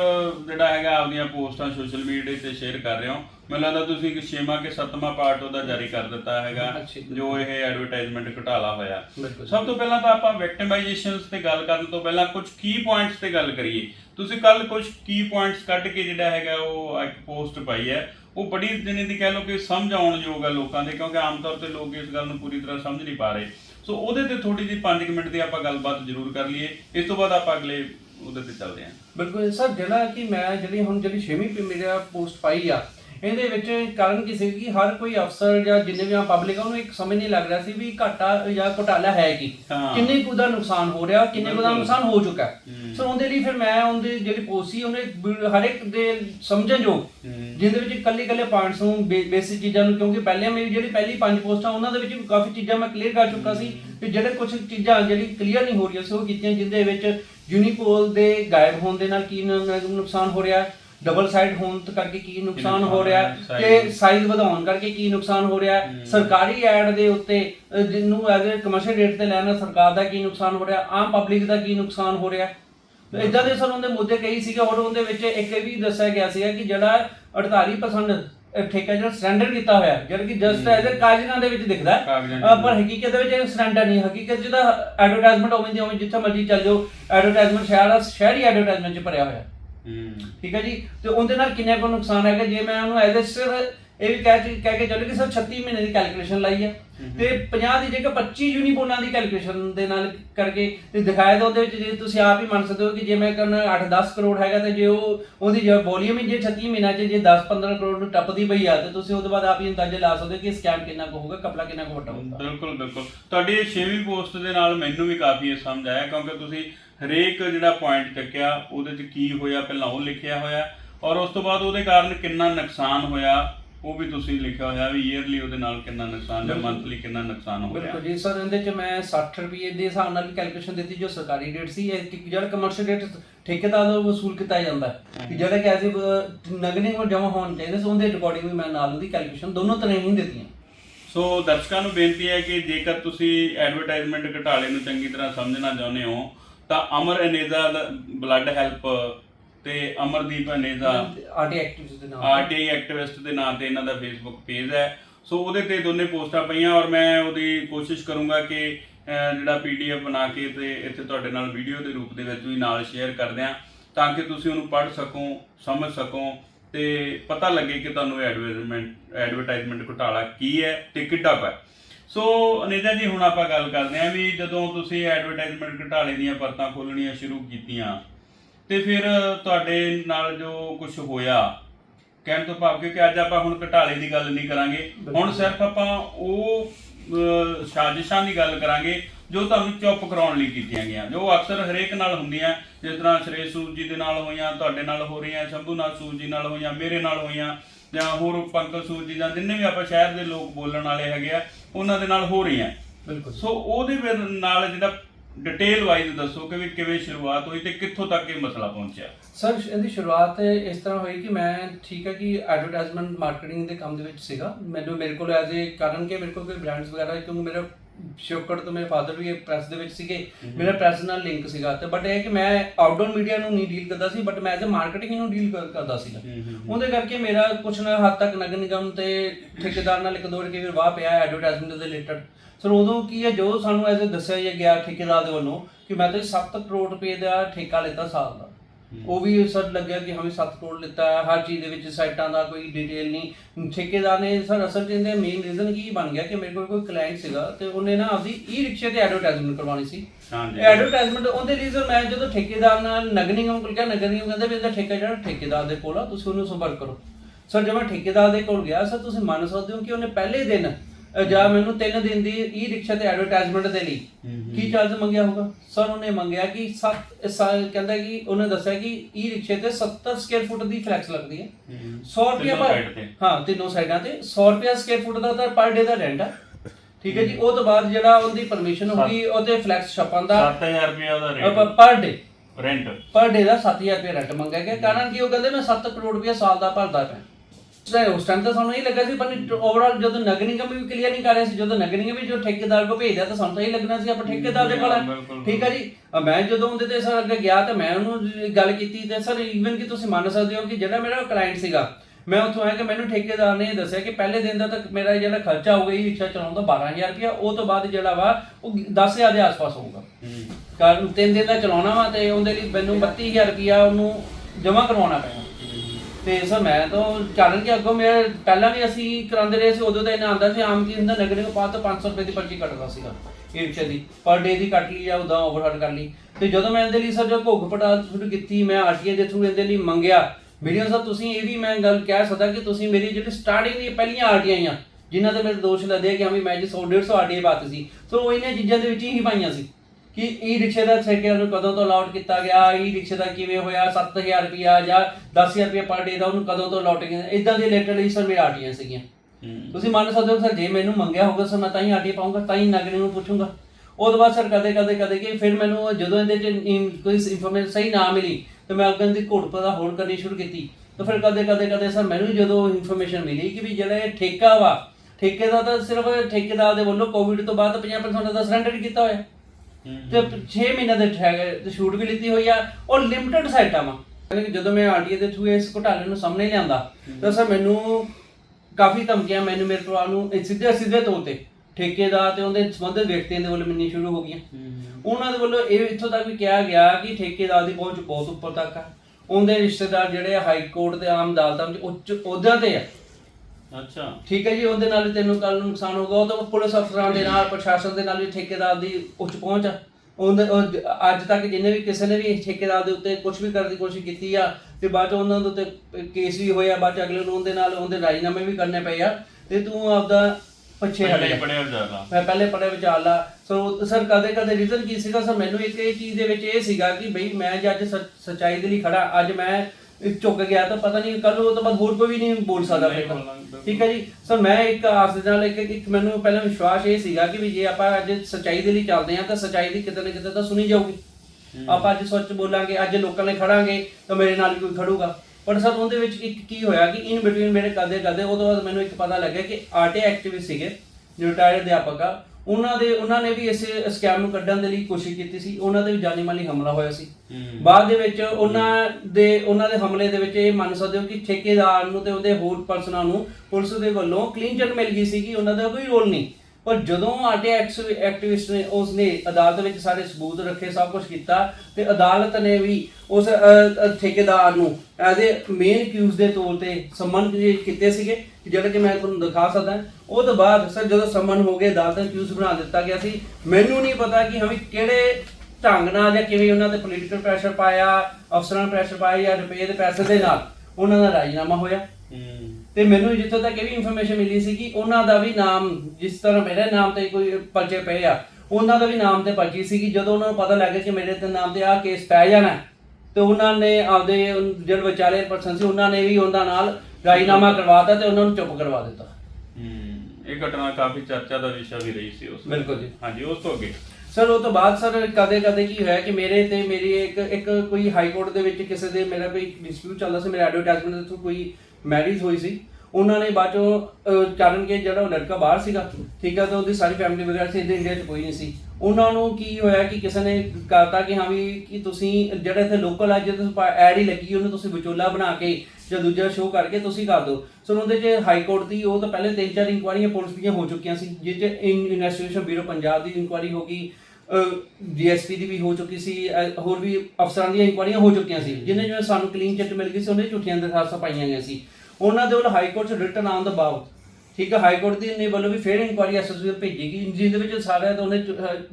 Speaker 1: ਜਿਹੜਾ ਹੈਗਾ ਆਪਦੀਆਂ ਪੋਸਟਾਂ ਸੋਸ਼ਲ ਮੀਡੀਆ ਤੇ ਸ਼ੇਅਰ ਕਰ ਰਹੇ ਹੋ। ਮੈਨੂੰ ਲੱਗਦਾ ਤੁਸੀਂ ਇੱਕ ਛੇਵਾਂ ਕਿ ਸੱਤਵਾਂ ਪਾਰਟ ਉਹਦਾ ਜਾਰੀ ਕਰ ਦਿੱਤਾ ਹੈਗਾ
Speaker 2: ਜੀ।
Speaker 1: ਇਹ ਐਡਵਰਟਾਈਜ਼ਮੈਂਟ ਘਟਾਲਾ ਹੋਇਆ। ਸਭ ਤੋਂ ਪਹਿਲਾਂ ਤਾਂ ਆਪਾਂ ਵਿਕਟਿਮਾਈਜੇਸ਼ਨਸ ਤੇ ਗੱਲ ਕਰਨ ਤੋਂ ਪਹਿਲਾਂ ਕੁਝ ਕੀ ਪੁਆਇੰਟਸ ਤੇ ਗੱਲ ਕਰੀਏ। ਤੁਸੀਂ ਕੱਲ ਕੁਝ ਕੀ ਪੁਆਇੰਟਸ ਕੱਢ ਕੇ ਜਿਹੜਾ ਹੈਗਾ ਉਹ ਇੱਕ ਪੋਸਟ ਪਾਈ ਹੈ ਉਹ ਬੜੀ ਜਿਹਨੇ ਦੀ ਕਹਿ ਲਓ ਕਿ ਸਮਝ ਆਉਣ ਯੋਗ ਹੈ ਲੋਕਾਂ ਦੇ ਕਿਉਂਕਿ ਆਮ ਤੌਰ ਤੇ ਲੋਕ ਇਸ ਗੱਲ ਨੂੰ ਪੂਰੀ ਤਰ੍ਹਾਂ ਸਮਝ ਨਹੀਂ ਪਾ ਰਹੇ। ਸੋ ਉਹਦੇ ਤੇ ਥੋੜੀ ਜਿਹੀ 5 ਮਿੰਟ ਦੀ ਆਪਾਂ ਗੱਲਬਾਤ ਜ਼ਰੂਰ ਕਰ ਲਈਏ। ਇਸ ਤੋਂ ਬਾਅਦ ਆਪਾਂ ਅਗਲੇ ਉਹਦੇ ਤੇ ਚੱਲਦੇ ਹਾਂ।
Speaker 2: ਬਿਲਕੁਲ ਸਰ ਜਿਹੜਾ ਕਿ ਮੈਂ ਜਿਹੜੀ ਹੁਣ ਜਿਹੜੀ ਛੇਵੀਂ ਪੇ ਮੇਰਾ ਪੋਸਟ ਪਾਈ ਆ ਇਹਦੇ ਵਿੱਚ ਕਾਰਨ ਕੀ ਸੀ ਕਿ ਹਰ ਕੋਈ ਅਫਸਰ ਜਾਂ ਜਿੰਨੇ ਵੀ ਆ ਪਬਲਿਕ ਆ ਉਹਨੂੰ ਇੱਕ ਸਮਝ ਨਹੀਂ ਲੱਗ ਰਿਹਾ ਸੀ ਵੀ ਘਾਟਾ ਜਾਂ ਘੁਟਾਲਾ ਹੈ ਕੀ। ਕਿੰਨੇ ਕੁ ਦਾ ਨੁਕਸਾਨ ਹੋ ਰਿਹਾ ਕਿੰਨੇ ਕੁ ਦਾ। ਨੁਕਸਾਨ ਹੋ ਚੁੱਕਾ। ਸੋ ਉਹਦੇ ਲਈ ਫਿਰ ਮੈਂ ਉਹਦੀ ਜਿਹੜੀ ਪੋਸਟ ਸੀ ਉਹਨੇ ਹਰ ਇੱਕ ਦੇ ਸਮਝਣ ਜੋ। ਜਿਹਦੇ ਵਿੱਚ ਇਕੱਲੇ ਇਕੱਲੇ ਪੁਆਇੰਟਸ ਨੂੰ ਬੇਸਿਕ ਚੀਜ਼ਾਂ ਨੂੰ ਕਿਉਂਕਿ ਪਹਿਲੇ ਮੇਰੀ ਜਿਹੜੀ ਪਹਿਲੀ ਪੰਜ ਪੋਸਟਾਂ ਉਹਨਾਂ ਦੇ ਵਿੱਚ ਕਾਫੀ ਚੀਜ਼ਾਂ ਮੈਂ ਕਲੀਅਰ ਕਰ ਚੁੱਕਾ ਸੀ ਤੇ ਜਿਹੜੇ ਕੁਝ ਚੀਜ਼ਾਂ ਜਿਹੜੀ ਕਲੀਅਰ ਨਹੀਂ ਹੋ ਰਹੀਆਂ ਸੀ ਉਹ ਕੀਤੀਆਂ ਜਿੰਦੇ ਵਿੱਚ ਯੂਨੀਪੋਲ ਦੇ ਗਾਇਬ ਹੋਣ ਦੇ ਨਾਲ ਕੀ ਨੁਕਸਾਨ ਹੋ ਰਿਹਾ ਡਬਲ ਸਾਈਡ ਹੋਣ ਤੋਂ ਕਰਕੇ ਕੀ ਨੁਕਸਾਨ ਹੋ ਰਿਹਾ ਤੇ ਸਾਈਜ਼ ਵਧਾਉਣ ਕਰਕੇ ਕੀ ਨੁਕਸਾਨ ਹੋ ਰਿਹਾ। ਸਰਕਾਰੀ ਐਡ ਦੇ ਉੱਤੇ ਅ, ਜਿਹਨੂੰ ਐਜ਼ ਅ ਕਮਰਸ਼ੀਅਲ ਰੇਟ ਤੇ ਲੈਣਾ ਸਰਕਾਰ ਦਾ ਕੀ ਨੁਕਸਾਨ ਹੋ ਰਿਹਾ ਆਮ ਪਬਲਿਕ ਦਾ ਕੀ ਨੁਕਸਾਨ ਹੋ ਰਿਹਾ। ਇਦਾਂ ਦੇ ਸਰ ਉਹਦੇ ਮੁੱਦੇ ਕਈ ਸੀਗੇ ਔਰ ਉਹਦੇ ਵਿੱਚ ਇੱਕ ਇਹ ਵੀ ਦੱਸਿਆ ਗਿਆ ਸੀਗਾ ਕਿ ਜਿਹੜਾ 48% ਠੇਕਾ ਜਿਹੜਾ ਸਰੈਂਡਰ ਕੀਤਾ ਹੋਇਆ ਜਿਹੜਾ ਕਿ ਜਸਟ ਐਜ਼ ਅ ਕਾਗਜ਼ਾਂ ਦੇ ਵਿੱਚ ਦਿਖਦਾ ਪਰ ਹਕੀਕਤ ਦੇ ਵਿੱਚ ਇਹ ਸਰੈਂਡਰ ਨਹੀਂ ਹਕੀਕਤ ਜਿਹਦਾ ਐਡਵਰਟਾਈਜ਼ਮੈਂਟ ਦੀ ਉਵੇਂ ਜਿੱਥੇ ਮਰਜ਼ੀ ਚੱਲ ਜਾਓ ਐਡਵਰਟਾਈਜ਼ਮੈਂਟ ਸ਼ਹਿਰ ਸ਼ਹਿਰੀ ਐਡਵਰਟਾਈਜ਼ਮੈਂਟ 'ਚ ਭਰਿਆ ਹੋਇਆ। ਠੀਕ ਹੈ ਜੀ? ਤੇ ਉਹਦੇ ਨਾਲ ਕਿੰਨੇ ਕੋ ਨੁਕਸਾਨ ਹੈਗਾ? ਜੇ ਮੈਂ ਉਹਨੂੰ ਐਜ਼ ਸਿਰ ਇਹ ਵੀ ਕਹਿ ਕੇ- ਕਹਿ ਕੇ ਚੱਲੋ ਕਿ ਸਰ 36 ਮਹੀਨੇ ਦੀ ਕੈਲਕੂਲੇਸ਼ਨ ਲਾਈ ਹੈ ਤੇ 50 ਦੀ ਜਗ੍ਹਾ 25 ਯੂਨੀਬੋਨਾਂ ਦੀ ਕੈਲਕੂਲੇਸ਼ਨ ਦੇ ਨਾਲ ਕਰਕੇ ਤੇ ਦਿਖਾਇਆ ਤਾਂ ਉਹਦੇ ਵਿੱਚ ਜੇ ਤੁਸੀਂ ਆਪ ਹੀ ਮੰਨ ਸਕਦੇ ਹੋ ਕਿ ਜੇ ਮੈਂ ਕਰਨਾ 8-10 ਕਰੋੜ ਹੈਗਾ ਤੇ ਜੇ ਉਹ ਉਹਦੀ ਜੇ ਵੋਲੀਅਮ ਹੀ ਜੇ 36 ਮਹੀਨਿਆਂ 'ਚ ਜੇ 10-15 ਕਰੋੜ ਨੂੰ ਟੱਪਦੀ ਪਈ ਆ ਤੇ ਤੁਸੀਂ ਉਹਦੇ ਬਾਅਦ ਆਪ ਹੀ ਅੰਦਾਜ਼ਾ ਲਾ ਸਕਦੇ ਹੋ ਕਿ ਸਕੈਮ ਕਿੰਨਾ ਕੁ ਹੋਊਗਾ ਕਪੜਾ ਕਿੰਨਾ ਕੁ ਵੱਡਾ ਹੋਊਗਾ।
Speaker 1: ਬਿਲਕੁਲ ਬਿਲਕੁਲ। ਤੁਹਾਡੀ ਇਹ ਛੇਵੀਂ ਪੋਸਟ ਦੇ ਨਾਲ ਮੈਨੂੰ ਵੀ ਕਾਫੀ ਇਹ ਸਮਝ ਆਇਆ ਕਿਉਂਕਿ ਤੁਸੀਂ ਹਰੇਕ ਜਿਹੜਾ ਪੁਆਇੰਟ ਚੱਕਿਆ ਉਹਦੇ 'ਚ ਕੀ ਹੋਇਆ ਪਹਿਲਾਂ ਉਹ ਲਿਖਿਆ ਹੋਇਆ। ਔਰ ਉਸ ਤੋਂ ਬਾਅਦ ਉਹਦੇ ਕਾਰਨ ਕਿੰਨਾ ਨੁਕਸਾਨ ਹੋਇਆ ਉਹ ਵੀ ਤੁਸੀਂ ਲਿਖਿਆ ਹੋਇਆ ਵੀ ਈਅਰਲੀ ਉਹਦੇ ਨਾਲ ਕਿੰਨਾ ਨੁਕਸਾਨ ਜਾਂ। ਮੰਥਲੀ ਕਿੰਨਾ ਨੁਕਸਾਨ ਹੋ ਰਿਹਾ
Speaker 2: ਬਿਲਕੁਲ ਜੀ ਸਰ ਇਹਦੇ ਚ ਮੈਂ 60 ਰੁਪਏ ਦੇ ਹਿਸਾਬ ਨਾਲ ਵੀ ਕੈਲਕੂਲੇਸ਼ਨ ਦਿੱਤੀ ਜੋ ਸਰਕਾਰੀ ਰੇਟ ਸੀ ਇਹ ਕਿ ਜਿਹੜਾ ਕਮਰਸ਼ੀਅਲ ਰੇਟ ਠੇਕੇਦਾਰ ਦਾ ਵਸੂਲ ਕੀਤਾ ਜਾਂਦਾ ਕਿ ਜਿਹੜਾ ਕਿ ਐਸੀ ਨਗਨੀ ਕੋਲ ਜਮਾ ਹੋਣ ਚਾਹੀਦੇ ਸੋ ਉਹਦੇ ਅਕੋਰਡਿੰਗ ਵੀ ਮੈਂ ਨਾਲ ਉਹਦੀ ਕੈਲਕੂਲੇਸ਼ਨ ਦੋਨੋਂ ਤਰ੍ਹਾਂ ਹੀ ਦਿੱਤੀਆਂ।
Speaker 1: ਸੋ ਦਰਸ਼ਕਾਂ ਨੂੰ ਬੇਨਤੀ ਹੈ ਕਿ ਜੇਕਰ ਤੁਸੀਂ ਐਡਵਰਟਾਈਜ਼ਮੈਂਟ ਘਟਾਲੇ ਨੂੰ ਚੰਗੀ ਤਰ੍ਹਾਂ ਸਮਝਣਾ ਚਾਹੁੰਦੇ ਹੋ ਤਾਂ ਅਮਰ ਅਨੇਜ਼ਾ ਬਲੱਡ ਹੈਲਪ ਤੇ ਅਮਰਦੀਪ ਅਨੇਜ਼ਾ
Speaker 2: ਆਰਟੀ ਐਕਟਿਵਿਸਟ ਦੇ ਨਾਲ
Speaker 1: ਆਰਟੀਆਈ ਐਕਟਿਵਿਸਟ ਦੇ ਨਾਂ ਤੇ ਇਹਨਾਂ ਦਾ ਫੇਸਬੁੱਕ ਪੇਜ ਹੈ। ਸੋ ਉਹਦੇ ਤੇ ਦੋਨੇ ਪੋਸਟਾਂ ਪਈਆਂ ਔਰ ਮੈਂ ਉਹਦੀ ਕੋਸ਼ਿਸ਼ ਕਰੂੰਗਾ ਕਿ ਜਿਹੜਾ ਪੀਡੀਐਫ ਬਣਾ ਕੇ ਤੇ ਇੱਥੇ ਤੁਹਾਡੇ ਨਾਲ ਵੀਡੀਓ ਦੇ ਰੂਪ ਦੇ ਵਿੱਚ ਵੀ ਨਾਲ ਸ਼ੇਅਰ ਕਰ ਦਿਆਂ ਤਾਂ ਕਿ ਤੁਸੀਂ ਉਹਨੂੰ ਪੜ੍ਹ ਸਕੋ ਸਮਝ ਸਕੋ ਤੇ ਪਤਾ ਲੱਗੇ ਕਿ ਤੁਹਾਨੂੰ ਐਡਵਰਟਾਈਜ਼ਮੈਂਟ ਐਡਵਰਟਾਈਜ਼ਮੈਂਟ ਘੁਟਾਲਾ ਕੀ ਹੈ ਤੇ ਕਿੱਡਾ ਹੈ। ਸੋ ਅਨੇਜਾ ਜੀ ਹੁਣ ਆਪਾਂ ਗੱਲ ਕਰਦੇ ਹਾਂ ਵੀ ਜਦੋਂ ਤੁਸੀਂ ਐਡਵਰਟਾਈਜ਼ਮੈਂਟ ਘੁਟਾਲੇ ਦੀਆਂ ਪਰਤਾਂ ਖੋਲਣੀਆਂ ਸ਼ੁਰੂ ਕੀਤੀਆਂ ਤੇ ਫਿਰ ਤੁਹਾਡੇ ਨਾਲ ਜੋ ਕੁਝ ਹੋਇਆ ਕਹਿਣ ਤੋਂ ਭਾਵ ਕਿ ਅੱਜ ਆਪਾਂ ਹੁਣ ਘਟਾਲੇ ਦੀ ਗੱਲ ਨਹੀਂ ਕਰਾਂਗੇ। ਹੁਣ ਸਿਰਫ ਆਪਾਂ ਉਹ ਸਾਜ਼ਿਸ਼ਾਂ ਦੀ ਗੱਲ ਕਰਾਂਗੇ ਜੋ ਤੁਹਾਨੂੰ ਚੁੱਪ ਕਰਾਉਣ ਲਈ ਕੀਤੀਆਂ ਗਈਆਂ। ਜੋ ਅਕਸਰ ਹਰੇਕ ਨਾਲ ਹੁੰਦੀਆਂ ਜਿਸ ਤਰ੍ਹਾਂ ਸ਼੍ਰੇਸ਼ ਸੂਦ ਜੀ ਦੇ ਨਾਲ ਹੋਈਆਂ ਤੁਹਾਡੇ ਨਾਲ ਹੋ ਰਹੀਆਂ ਸ਼ੰਭੂਨਾਥ ਸੂਦ ਜੀ ਨਾਲ ਹੋਈਆਂ ਮੇਰੇ ਨਾਲ ਹੋਈਆਂ ਜਾਂ ਹੋਰ ਪੰਕਜ ਸੂਦ ਜੀ ਜਾਂ ਜਿੰਨੇ ਵੀ ਆਪਾਂ ਸ਼ਹਿਰ ਦੇ ਲੋਕ ਬੋਲਣ ਵਾਲੇ ਹੈਗੇ ਆ ਉਹਨਾਂ ਦੇ ਨਾਲ ਹੋ ਰਹੀਆਂ।
Speaker 2: ਬਿਲਕੁਲ
Speaker 1: ਸੋ ਉਹਦੇ ਵਿੱਚ ਨਾਲ ਜਿਹੜਾ ਡਿਟੇਲ ਵਾਈਜ਼ ਦੱਸੋ ਕਿ ਵੀ ਕਿਵੇਂ ਸ਼ੁਰੂਆਤ ਹੋਈ ਤੇ ਕਿੱਥੋਂ ਤੱਕ ਇਹ ਮਸਲਾ ਪਹੁੰਚਿਆ?
Speaker 2: ਸਰ ਇਹਦੀ ਸ਼ੁਰੂਆਤ ਇਸ ਤਰ੍ਹਾਂ ਹੋਈ ਕਿ ਮੈਂ ਠੀਕ ਹੈ ਕਿ ਐਡਵਰਟਾਈਜ਼ਮੈਂਟ ਮਾਰਕੀਟਿੰਗ ਦੇ ਕੰਮ ਦੇ ਵਿੱਚ ਸੀਗਾ। ਮੈਨੂੰ ਮੇਰੇ ਕੋਲ ਐਜ਼ ਅ ਕਾਰਨ ਕਿ ਮੇਰੇ ਕੋਲ ਕੋਈ ਬ੍ਰਾਂਡਸ ਵਗੈਰਾ ਕਿਉਂਕਿ ਮੇਰਾ ਸ਼ੌਕਰ ਤੋਂ ਮੇਰੇ ਫਾਦਰ ਵੀ ਪ੍ਰੈਸ ਦੇ ਵਿੱਚ ਸੀਗੇ ਮੇਰਾ ਪ੍ਰੈਸ ਨਾਲ ਲਿੰਕ ਸੀਗਾ ਤੇ ਬਟ ਇਹ ਹੈ ਕਿ ਮੈਂ ਆਊਟਡੋਰ ਮੀਡੀਆ ਨੂੰ ਨਹੀਂ ਡੀਲ ਕਰਦਾ ਸੀ ਬਟ ਮੈਂ ਐਜ਼ ਅ ਮਾਰਕੀਟਿੰਗ ਨੂੰ ਡੀਲ ਕਰਦਾ ਸੀਗਾ। ਉਹਦੇ ਕਰਕੇ ਮੇਰਾ ਕੁਛ ਨਾ ਹੱਦ ਤੱਕ ਨਗਰ ਨਿਗਮ ਤੇ ਠੇਕੇਦਾਰ ਨਾਲ ਇੱਕ ਦੋ ਵਾਰ ਵਾਹ ਪਿਆ ਐਡਵਰਟਾਈਜ਼ਮੈਂਟ ਦੇ ਰਿਲੇਟਡ ਸਰ ਉਦੋਂ ਕੀ ਹੈ ਜੋ ਸਾਨੂੰ ਐਜ਼ ਦੱਸਿਆ ਜਾ ਗਿਆ ਠੇਕੇਦਾਰ ਦੇ ਵੱਲੋਂ ਕਿ ਮੈਂ ਤਾਂ 7 ਕਰੋੜ ਰੁਪਏ ਦਾ ਠੇਕਾ ਲਿੱਤਾ ਸਾਲ ਦਾ। ਉਹ ਵੀ ਸਰ ਲੱਗਿਆ ਕਿ ਹਮੇ 7 ਕਰੋੜ ਲਿੱਤਾ ਹੈ ਹਰ ਚੀਜ਼ ਦੇ ਵਿੱਚ ਸਾਈਟਾਂ ਦਾ ਕੋਈ ਡਿਟੇਲ ਨਹੀਂ। ਠੇਕੇਦਾਰ ਨੇ ਸਰ ਅਸਲ ਚ ਇਹਦੇ ਮੇਨ ਰੀਜ਼ਨ ਕੀ ਬਣ ਗਿਆ ਕਿ ਮੇਰੇ ਕੋਲ ਕੋਈ ਕਲਾਇੰਟ ਸੀਗਾ ਤੇ ਉਹਨੇ ਨਾ ਆਪਦੀ ਈ ਰਿਕਸ਼ੇ ਤੇ ਐਡਵਰਟਾਈਜ਼ਮੈਂਟ ਕਰਵਾਉਣੀ ਸੀ।
Speaker 1: ਹਾਂਜੀ।
Speaker 2: ਐਡਵਰਟਾਈਜ਼ਮੈਂਟ ਉਹਦੇ ਰੀਜ਼ਨ ਮੈਂ ਜਦੋਂ ਠੇਕੇਦਾਰ ਨਾਲ ਨਗਰ ਨਿਗਮ ਕੋਲ ਗਿਆ ਨਗਰ ਨਿਗਮ ਕਹਿੰਦਾ ਵੀ ਇਹਦਾ ਠੇਕਾ ਜਿਹੜਾ ਠੇਕੇਦਾਰ ਦੇ ਕੋਲ ਆ ਤੁਸੀਂ ਉਹਨੂੰ ਸੰਪਰਕ ਕਰੋ। ਸਰ ਜਦੋਂ ਮੈਂ ਠੇਕੇਦਾਰ ਦੇ ਕੋਲ ਗਿਆ ਸਰ ਤੁਸੀਂ ਮੰਨ ਸਕਦੇ ਹੋ ਕਿ ਉਹਨੇ ਪਹਿਲੇ ਦਿਨ ਅ, ਜਾਂ ਮੈਨੂੰ 3 ਦਿਨ ਦੀ ਈ ਰਿਕਸ਼ਾ ਤੇ ਐਡਵਰਟਾਈਜ਼ਮੈਂਟ ਦੇ ਲਈ ਕੀ ਚਾਰਜ ਮੰਗਿਆ ਹੋਗਾ ਸਰ ਉਹਨੇ ਮੰਗਿਆ ਕਿ 7 ਸਾਲ ਕਹਿੰਦਾ ਕਿ ਉਹਨੇ ਦੱਸਿਆ ਕਿ ਈ ਰਿਕਸ਼ੇ ਤੇ 70 ਸਕੁਅਰ ਫੁੱਟ ਦੀ ਫਲੈਕਸ ਲੱਗਦੀ ਹੈ। 100 ਰੁਪਏ
Speaker 1: ਤਿੰਨੋਂ
Speaker 2: ਪਰ
Speaker 1: side ਤੇ।
Speaker 2: ਹਾਂ ਤਿੰਨੋਂ ਸਾਈਡਾਂ ਤੇ। 100 ਰੁਪਏ ਸਕੁਅਰ ਫੁੱਟ ਦਾ ਤਾਂ ਪਰ ਡੇ ਦਾ ਰੈਂਟ ਹੈ ਠੀਕ ਹੈ ਜੀ ਉਹ ਤੋਂ ਬਾਅਦ ਜਿਹੜਾ ਉਹਦੀ ਪਰਮਿਸ਼ਨ ਹੋਗੀ ਉਹਤੇ ਫਲੈਕਸ ਛਪਣ ਦਾ
Speaker 1: 7000 ਰੁਪਏ ਉਹਦਾ
Speaker 2: ਪਰ ਡੇ
Speaker 1: ਰੈਂਟ
Speaker 2: ਪਰ ਡੇ ਦਾ 7000 ਰੁਪਏ ਰੈਂਟ ਮੰਗਿਆ ਗਿਆ। ਕਾਰਨ ਕਿ ਉਹ ਕਹਿੰਦੇ ਮੈਂ 7 ਕਰੋੜ ਰੁਪਏ ਸਾਲ ਦਾ ਭਰਦਾ ਪਿਆ। ਤੇ ਉਸ ਟਾਈਮ ਤਾਂ ਸਾਨੂੰ ਇਹ ਲੱਗਾ ਸੀ ਪਰ ਓਵਰਆਲ ਜਦੋਂ ਨਗਰ ਨਿਗਮ ਵੀ ਕਲੀਅਰ ਨਹੀਂ ਕਰ ਰਿਹਾ ਸੀ ਜਦੋਂ ਨਗਰ ਨਿਗਮ ਵੀ ਜੋ ਠੇਕੇਦਾਰ ਕੋ ਭੇਜਦਾ ਤਾਂ ਸਾਨੂੰ ਤਾਂ ਇਹ ਲੱਗਣਾ ਸੀ ਆਪਾਂ ਠੇਕੇਦਾਰ ਦੇ ਕੋਲ।
Speaker 1: ਬਿਲਕੁਲ।
Speaker 2: ਠੀਕ ਹੈ ਜੀ ਮੈਂ ਜਦੋਂ ਉਹਦੇ ਤੇ ਸਰ ਅੱਗੇ ਗਿਆ ਤਾਂ ਮੈਂ ਉਹਨੂੰ ਗੱਲ ਕੀਤੀ ਤੇ ਸਰ ਈਵਨ ਕਿ ਤੁਸੀਂ ਮੰਨ ਸਕਦੇ ਹੋ ਕਿ ਜਿਹੜਾ ਮੇਰਾ ਕਲਾਇੰਟ ਸੀਗਾ ਮੈਂ ਉੱਥੋਂ ਆਇਆ ਕਿ ਮੈਨੂੰ ਠੇਕੇਦਾਰ ਨੇ ਦੱਸਿਆ ਕਿ ਪਹਿਲੇ ਦਿਨ ਦਾ ਤੱਕ ਮੇਰਾ ਜਿਹੜਾ ਖਰਚਾ ਹੋਊਗਾ ਇਹ ਰਿਕਸ਼ਾ ਚਲਾਉਣ ਦਾ 12000 ਰੁਪਇਆ ਉਹ ਤੋਂ ਬਾਅਦ ਜਿਹੜਾ ਵਾ ਉਹ 10000 ਦੇ ਆਸ-ਪਾਸ ਹੋਊਗਾ ਕਾਰਨ ਤਿੰਨ ਦਿਨ ਦਾ ਚਲਾਉਣਾ ਵਾ ਤੇ ਉਹਦੇ ਲਈ ਮੈਨੂੰ 32000 ਰੁਪਇਆ ਉਹਨੂੰ ਜਮ੍ਹਾਂ ਕਰਵਾਉਣਾ ਪੈਣਾ ਤੇ ਸਰ ਮੈਂ ਤਾਂ ਕਾਰਨ ਕਿ ਅੱਗੋਂ ਮੈਂ ਪਹਿਲਾਂ ਵੀ ਅਸੀਂ ਕਰਾਉਂਦੇ ਰਹੇ ਸੀ, ਉਦੋਂ ਤਾਂ ਇਹਨਾਂ ਆਉਂਦਾ ਸੀ, ਆਮ ਕੀ ਹੁੰਦਾ ਨਗਰ ਨਿਗਮ ਪਾਸ ਤੋਂ 500 ਰੁਪਏ ਦੀ ਪਰਚੀ ਕੱਟਦਾ ਸੀਗਾ, ਇਹ ਰਿਕਸ਼ੇ ਦੀ। ਪਰ ਡੇ ਦੀ ਕੱਟ ਲਈ ਜਾਂ ਉਦਾਂ ਓਵਰਹੈਡ ਕਰ ਲਈ। ਤੇ ਜਦੋਂ ਮੈਂ ਇਹਦੇ ਲਈ ਸਰ ਜੋ ਭੁੱਖ ਪੜਤਾਲ ਸ਼ੁਰੂ ਕੀਤੀ, ਮੈਂ ਆਰਟੀਏ ਦੇ ਥਰੂ ਇਹਦੇ ਲਈ ਮੰਗਿਆ। ਵੀਡੀਓ ਸਰ ਤੁਸੀਂ ਇਹ ਵੀ ਮੈਂ ਗੱਲ ਕਹਿ ਸਕਦਾ ਕਿ ਤੁਸੀਂ ਮੇਰੀ ਜਿਹੜੀ ਸਟਾਰਟਿੰਗ ਦੀ ਪਹਿਲੀਆਂ ਆਰਟੀਆਂ ਆ ਜਿਨ੍ਹਾਂ ਤੇ ਮੇਰੇ ਦੋਸ਼ ਲੱਦੇ ਕਿ ਹਾਂ ਵੀ ਮੈਂ ਜੀ 100 150 ਆਰਟੀਏ ਪਾਤੀ ਸੀ। ਸੋ ਉਹ ਇਹਨਾਂ ਚੀਜ਼ਾਂ ਦੇ ਵਿੱਚ ਹੀ ਪਾਈਆਂ ਸੀ। ਕਿ ਈ ਰਿਕਸ਼ੇ ਦਾ ਠੇਕੇ ਨੂੰ ਕਦੋਂ ਤੋਂ ਅਲਾਟ ਕੀਤਾ ਗਿਆ? ਈ ਰਿਕਸ਼ੇ ਦਾ ਕਿਵੇਂ ਹੋਇਆ? 7000 ਰੁਪਿਆ ਜਾਂ 10000 ਰੁਪਿਆ ਪਰ ਡੇ ਦਾ ਉਹਨੂੰ ਕਦੋਂ ਤੋਂ ਅਲਾਟ ਕੀਤਾ ਇਦਾਂ ਦੇ ਰਿਲੇਟਡ ਹੀ ਸਰ ਮੇਰੀ ਆਰਟੀਆਂ ਸੀਗੀਆਂ। ਤੁਸੀਂ ਮੰਨ ਸਕਦੇ ਹੋ ਸਰ ਜੇ ਮੈਨੂੰ ਮੰਗਿਆ ਹੋਊਗਾ ਸਰ ਮੈਂ ਤਾਂ ਹੀ ਆਰਟੀ ਪਾਉਂਗਾ ਤਾਂ ਹੀ ਨਗਰੀ ਨੂੰ ਪੁੱਛੂੰਗਾ। ਉਹ ਤੋਂ ਬਾਅਦ ਸਰ ਕਦੇ ਕਦੇ ਕਦੇ ਕਿ ਫਿਰ ਮੈਨੂੰ ਜਦੋਂ ਇਹਦੇ ਚ ਕੋਈ ਇਨਫੋਰਮੇਸ਼ਨ ਸਹੀ ਨਾ ਮਿਲੀ ਤੇ ਮੈਂ ਅੱਗੇ ਦੀ ਘੋੜ ਪਤਾ ਹੋਣ ਕਰਨੀ ਸ਼ੁਰੂ ਕੀਤੀ। ਤਾਂ ਫਿਰ ਕਦੇ ਕਦੇ ਕਦੇ ਸਰ ਮੈਨੂੰ ਜਦੋਂ ਇਨਫੋਰਮੇਸ਼ਨ ਮਿਲੀ ਕਿ ਵੀ ਜਿਹੜਾ ਇਹ ਠੇਕਾ ਵਾ ਠੇਕੇ ਦਾ ਤਾਂ ਸਿਰਫ ਠੇਕੇਦਾਰ ਦੇ ਵੱਲੋਂ ਕੋਵਿਡ ਤੋਂ ਬਾਅਦ 50% ਦਾ ਸਰੈਂਡਰ ਕੀਤਾ ਹੋਇਆ। ਤੇ 6 ਮਹੀਨੇ ਦੇ ਠਹਿ- ਤੇ ਸ਼ੂਟ ਵੀ ਲਿੱਤੀ ਹੋਈ ਆ ਔਰ ਲਿਮਟਿਡ ਸਾਈਟਾਂ ਵਾ। ਯਾਨੀ ਕਿ ਜਦੋਂ ਮੈਂ ਆਰਟੀਏ ਦੇ ਥਰੂ ਇਸ ਘੁਟਾਲੇ ਨੂੰ ਸਾਹਮਣੇ ਲਿਆਂਦਾ ਤਾਂ ਸਰ ਮੈਨੂੰ ਕਾਫੀ ਧਮਕੀਆਂ ਮੈਨੂੰ ਮੇਰੇ ਪਰਿਵਾਰ ਨੂੰ ਇਹ ਸਿੱਧੇ ਸਿੱਧੇ ਤੌਰ ਤੇ ਠੇਕੇਦਾਰ ਤੇ ਉਹਦੇ ਸੰਬੰਧਿਤ ਵਿਅਕਤੀਆਂ ਦੇ ਵੱਲੋਂ ਮਿਲਣੀ ਸ਼ੁਰੂ ਹੋ ਗਈਆਂ। ਉਹਨਾਂ ਦੇ ਵੱਲੋਂ ਇਹ ਇੱਥੋਂ ਤੱਕ ਵੀ ਕਿਹਾ ਗਿਆ ਕਿ ਠੇਕੇਦਾਰ ਦੀ ਪਹੁੰਚ ਬਹੁਤ ਉੱਪਰ ਤੱਕ ਆ। ਉਹਦੇ ਰਿਸ਼ਤੇਦਾਰ ਜਿਹੜੇ ਹਾਈ ਕੋਰਟ ਤੇ ਆਮ ਅਦਾਲਤਾਂ ਵਿੱਚ ਉੱਚ ਅਹੁਦਿਆਂ ਤੇ ਆ।
Speaker 1: ਅੱਛਾ।
Speaker 2: ਠੀਕ ਹੈ ਜੀ ਉਹਦੇ ਨਾਲ ਵੀ ਤੈਨੂੰ ਕੱਲ ਨੂੰ ਨੁਕਸਾਨ ਹੋਗਾ ਉਹ ਤਾਂ ਪੁਲਿਸ ਅਫਸਰਾਂ ਦੇ ਨਾਲ ਪ੍ਰਸ਼ਾਸਨ ਦੇ ਨਾਲ ਵੀ ਠੇਕੇਦਾਰ ਦੀ ਉੱਚ ਪਹੁੰਚ ਆ। ਉਹਦੇ ਉਹ ਅੱਜ ਤੱਕ ਜਿੰਨੇ ਵੀ ਕਿਸੇ ਨੇ ਵੀ ਠੇਕੇਦਾਰ ਦੇ ਉੱਤੇ ਕੁਝ ਵੀ ਕਰਨ ਦੀ ਕੋਸ਼ਿਸ਼ ਕੀਤੀ ਆ ਤੇ ਬਾਅਦ ਚ ਉਹਨਾਂ ਦੇ ਉੱਤੇ ਕੇਸ ਵੀ ਹੋਇਆ ਬਾਅਦ ਚ ਅਗਲੇ ਨੂੰ ਉਹਦੇ ਨਾਲ ਉਹਦੇ ਰਾਜੀਨਾਮੇ ਵੀ ਕਰਨੇ ਪਏ ਆ। ਤੇ ਤੂੰ ਆਪਦਾ ਪਿੱਛੇ ਹਟ ਜਾ।
Speaker 1: ਪੜਿਆ
Speaker 2: ਮੈਂ ਪਹਿਲੇ ਪੜੇ ਵਿੱਚ ਆਲਾ ਸੋ ਸਰ ਕਦੇ ਕਦੇ ਰੀਜ਼ਨ ਕੀ ਸੀਗਾ? ਸਰ ਮੈਨੂੰ ਇੱਕ ਇਹ ਚੀਜ਼ ਦੇ ਵਿੱਚ ਇਹ ਸੀਗਾ ਕਿ ਬਈ ਮੈਂ ਜੇ ਅੱਜ ਸੱਚ- ਸੱਚਾਈ ਦੇ ਲਈ ਖੜਾ ਅੱਜ ਮੈਂ ਝੁੱਕ ਗਿਆ ਤਾਂ ਪਤਾ ਨਹੀਂ ਕੱਲ ਉਹ ਤੋਂ ਬਾਅਦ ਹੋਰ ਕੋਈ ਵੀ ਨਹੀਂ ਬੋਲ ਸਕਦਾ
Speaker 1: ਨਹੀਂ
Speaker 2: ਫਿਰ।
Speaker 1: ਬੋਲਾਂਗੇ।
Speaker 2: ਠੀਕ ਹੈ ਜੀ ਸਰ ਮੈਂ ਇੱਕ ਆਸ ਦੇ ਨਾਲ ਇੱਕ ਇੱਕ ਮੈਨੂੰ ਪਹਿਲਾਂ ਵਿਸ਼ਵਾਸ ਇਹ ਸੀਗਾ ਕਿ ਵੀ ਜੇ ਆਪਾਂ ਅੱਜ ਸੱਚਾਈ ਦੇ ਲਈ ਚੱਲਦੇ ਹਾਂ ਤਾਂ ਸੱਚਾਈ ਦੀ ਕਿਤੇ ਨਾ ਕਿਤੇ ਤਾਂ ਸੁਣੀ ਜਾਊਗੀ ਆਪਾਂ ਅੱਜ ਸੱਚ ਬੋਲਾਂਗੇ ਅੱਜ ਲੋਕਾਂ ਲਈ ਖੜਾਂਗੇ ਤਾਂ ਮੇਰੇ ਨਾਲ ਵੀ ਕੋਈ ਖੜੂਗਾ ਪਰ ਸਰ ਉਹਦੇ ਵਿੱਚ ਇੱਕ ਕੀ ਹੋਇਆ ਕਿ ਇਨ ਬਿਟਵੀਨ ਮੇਰੇ ਕਦੇ ਕਦੇ ਉਹ ਤੋਂ ਬਾਅਦ ਮੈਨੂੰ ਇੱਕ ਪਤਾ ਲੱਗਿਆ ਕਿ ਆਰਟੀ ਐਕਟਿਵਿਸਟ ਸੀਗੇ ਜੋ ਰਿਟਾਇਰਡ ਅਧਿਆਪਕ ਆ ਉਹਨਾਂ ਦੇ ਉਹਨਾਂ ਨੇ ਵੀ ਇਸ ਸਕੈਮ ਨੂੰ ਕੱਢਣ ਦੇ ਲਈ ਕੋਸ਼ਿਸ਼ ਕੀਤੀ ਸੀ। ਉਹਨਾਂ ਦੇ ਵੀ ਜਾਨੀ ਮਾਲੀ ਹਮਲਾ ਹੋਇਆ ਸੀ। ਬਾਅਦ ਦੇ ਵਿੱਚ ਉਹਨਾਂ ਦੇ ਉਹਨਾਂ ਦੇ ਹਮਲੇ ਦੇ ਵਿੱਚ ਇਹ ਮੰਨ ਸਕਦੇ ਹੋ ਕਿ ਠੇਕੇਦਾਰ ਨੂੰ ਤੇ ਉਹਦੇ ਹੋਰ ਪਰਸਨਾਂ ਨੂੰ ਪੁਲਿਸ ਦੇ ਵੱਲੋਂ ਕਲੀਨ ਚਿੱਟ ਮਿਲ ਗਈ ਸੀ ਕਿ ਉਹਨਾਂ ਦਾ ਕੋਈ ਰੋਲ ਨਹੀਂ। ਪਰ ਜਦੋਂ ਆਰਟੀ ਐਕਟਿਵਿਸਟ ਨੇ ਉਸ ਨੇ ਅਦਾਲਤ ਵਿੱਚ ਸਾਰੇ ਸਬੂਤ ਰੱਖੇ ਸਭ ਕੁਝ ਕੀਤਾ ਤੇ ਅਦਾਲਤ ਨੇ ਵੀ ਉਸ ਠੇਕੇਦਾਰ ਨੂੰ ਐਜ਼ ਅ ਮੇਨ ਅਕਿਊਜ਼ ਦੇ ਤੌਰ ਤੇ ਸਮਨ ਕੀਤੇ ਸੀਗੇ। ਜਿਹੜਾ ਕਿ ਮੈਂ ਤੁਹਾਨੂੰ ਦਿਖਾ ਸਕਦਾ। ਉਹ ਤੋਂ ਬਾਅਦ ਸਰ ਜਦੋਂ ਸਮਨ ਹੋ ਗਏ ਅਦਾਲਤ ਨੇ ਅਕਿਊਜ਼ ਬਣਾ ਦਿੱਤਾ ਗਿਆ ਸੀ ਮੈਨੂੰ ਨਹੀਂ ਪਤਾ ਕਿ ਹਮੀ ਕਿਹੜੇ ਢੰਗ ਨਾਲ ਜਾਂ ਕਿਵੇਂ ਉਹਨਾਂ ਤੇ ਪੋਲੀਟੀਕਲ ਪ੍ਰੈਸ਼ਰ ਪਾਇਆ ਅਫਸਰਾਂ ਨੇ ਪ੍ਰੈਸ਼ਰ ਪਾਇਆ ਜਾਂ ਰੁਪਏ ਦੇ ਪੈਸੇ ਦੇ ਨਾਲ ਉਹਨਾਂ ਦਾ ਰਾਜੀਨਾਮਾ ਹੋਇਆ। ਤੇ ਮੈਨੂੰ ਜਿੱਥੋਂ ਤੱਕ ਇਹ ਵੀ ਇਨਫੋਰਮੇਸ਼ਨ ਮਿਲੀ ਸੀ ਕਿ ਉਹਨਾਂ ਦਾ ਵੀ ਨਾਮ ਜਿਸ ਤਰ੍ਹਾਂ ਮੇਰੇ ਨਾਮ ਤੇ ਕੋਈ ਪਰਚੇ ਪਏ ਆ ਉਹਨਾਂ ਦਾ ਵੀ ਨਾਮ ਤੇ ਪਰਚੀ ਸੀ ਕਿ ਜਦੋਂ ਉਹਨਾਂ ਨੂੰ ਪਤਾ ਲੱਗ ਗਿਆ ਕਿ ਮੇਰੇ ਤੇ ਨਾਮ ਤੇ ਆਹ ਕੇਸ ਪੈ ਜਾਣਾ ਤੇ ਉਹਨਾਂ ਨੇ ਆਪਦੇ ਜਿਹੜੇ ਵਿਚਾਲੇ ਪਰਸਨ ਸੀ ਉਹਨਾਂ ਨੇ ਵੀ ਉਹਨਾਂ ਨਾਲ ਰਾਜੀਨਾਮਾ ਕਰਵਾਤਾ ਤੇ ਉਹਨਾਂ ਨੂੰ ਚੁੱਪ ਕਰਵਾ ਦਿੱਤਾ।
Speaker 1: ਇਹ ਘਟਨਾ ਕਾਫੀ ਚਰਚਾ ਦਾ ਵਿਸ਼ਾ ਵੀ ਰਹੀ ਸੀ ਉਸ ਵੇਲੇ।
Speaker 2: ਬਿਲਕੁਲ ਜੀ।
Speaker 1: ਹਾਂਜੀ ਉਸ ਤੋਂ ਅੱਗੇ।
Speaker 2: ਸਰ ਉਹ ਤੋਂ ਬਾਅਦ ਸਰ ਕਦੇ ਕਦੇ ਕੀ ਹੋਇਆ ਕਿ ਮੇਰੇ ਤੇ ਮੇਰੀ ਇੱਕ ਇੱਕ ਕੋਈ ਹਾਈ ਕੋਰਟ ਦੇ ਵਿੱਚ ਕਿਸੇ ਦੇ ਮੇਰਾ ਕੋਈ ਡਿਸਪਿਊਟ ਚੱਲਦਾ ਸੀ ਮੇਰੇ ਐਡਵਰਟਾਈਜ਼ਮੈਂਟ ਦੇ ਥਰੂ ਕੋਈ ਮੈਰਿਜ ਹੋਈ ਸੀ। ਉਹਨਾਂ ਨੇ ਬਾਅਦ ਚੋਂ ਅਹ, ਕਾਰਨ ਕਿ ਜਿਹੜਾ ਉਹ ਲੜਕਾ ਬਾਹਰ ਸੀਗਾ ਠੀਕ ਹੈ ਤਾਂ ਉਹਦੀ ਸਾਰੀ ਫੈਮਿਲੀ ਵਗੈਰਾ ਸੀ ਇੰਡੀਆ 'ਚ ਕੋਈ ਨਹੀਂ ਸੀ। ਉਹਨਾਂ ਨੂੰ ਕੀ ਹੋਇਆ ਕਿ ਕਿਸੇ ਨੇ ਕਰਤਾ ਕਿ ਹਾਂ ਵੀ ਕਿ ਤੁਸੀਂ ਜਿਹੜਾ ਇੱਥੇ ਲੋਕਲ ਆ ਜਦੋਂ ਐਡ ਹੀ ਲੱਗੀ ਉਹਨੂੰ ਤੁਸੀਂ ਵਿਚੋਲਾ ਬਣਾ ਕੇ ਜਾਂ ਦੂਜਾ ਸ਼ੋਅ ਕਰਕੇ ਤੁਸੀਂ ਕਰ ਦਿਓ। ਸੋ ਉਹਦੇ 'ਚ ਹਾਈ ਕੋਰਟ ਦੀ ਉਹ ਤਾਂ ਪਹਿਲੇ ਤਿੰਨ ਚਾਰ ਇਨਕੁਆਰੀਆਂ ਪੁਲਿਸ ਦੀਆਂ ਹੋ ਚੁੱਕੀਆਂ ਸੀ ਜਿਸ 'ਚ ਇਨਵੈਸਟੀਗੇਸ਼ਨ ਬਿਊਰੋ ਪੰਜਾਬ ਦੀ ਇਨਕੁਆਰੀ ਹੋ ਗਈ ਡੀਐਸਪੀ ਦੀ ਵੀ ਹੋ ਚੁੱਕੀ ਸੀ ਹੋਰ ਵੀ ਅਫਸਰਾਂ ਦੀਆਂ ਇਨਕੁਆਰੀਆਂ ਹੋ ਚੁੱਕੀਆਂ ਸੀ ਜਿਨ੍ਹਾਂ ਜਿਵੇਂ ਸਾਨੂੰ ਕਲੀਨ ਚਿੱਟ ਮਿਲ ਗਈ ਸੀ ਉਹਨੇ ਝੂਠੀਆਂ ਦਰਖਾਸਤਾਂ ਪਾਈਆਂ ਗਈਆਂ ਸੀ। ਉਹਨਾਂ ਦੇ ਵੱਲ ਹਾਈ ਕੋਰਟ 'ਚ ਰਿਟਨ ਆਉਣ ਦਾ ਬਾਅਦ ਠੀਕ ਹੈ ਹਾਈ ਕੋਰਟ ਦੀ ਨੇ ਵੱਲੋਂ ਵੀ ਫੇਰ ਇਨਕੁਆਰੀ ਐਸਐਸਬੀ ਨੂੰ ਭੇਜੀ ਗਈ ਜਿਹਦੇ ਵਿੱਚ ਸਾਰਿਆਂ ਤੋਂ ਉਹਨੇ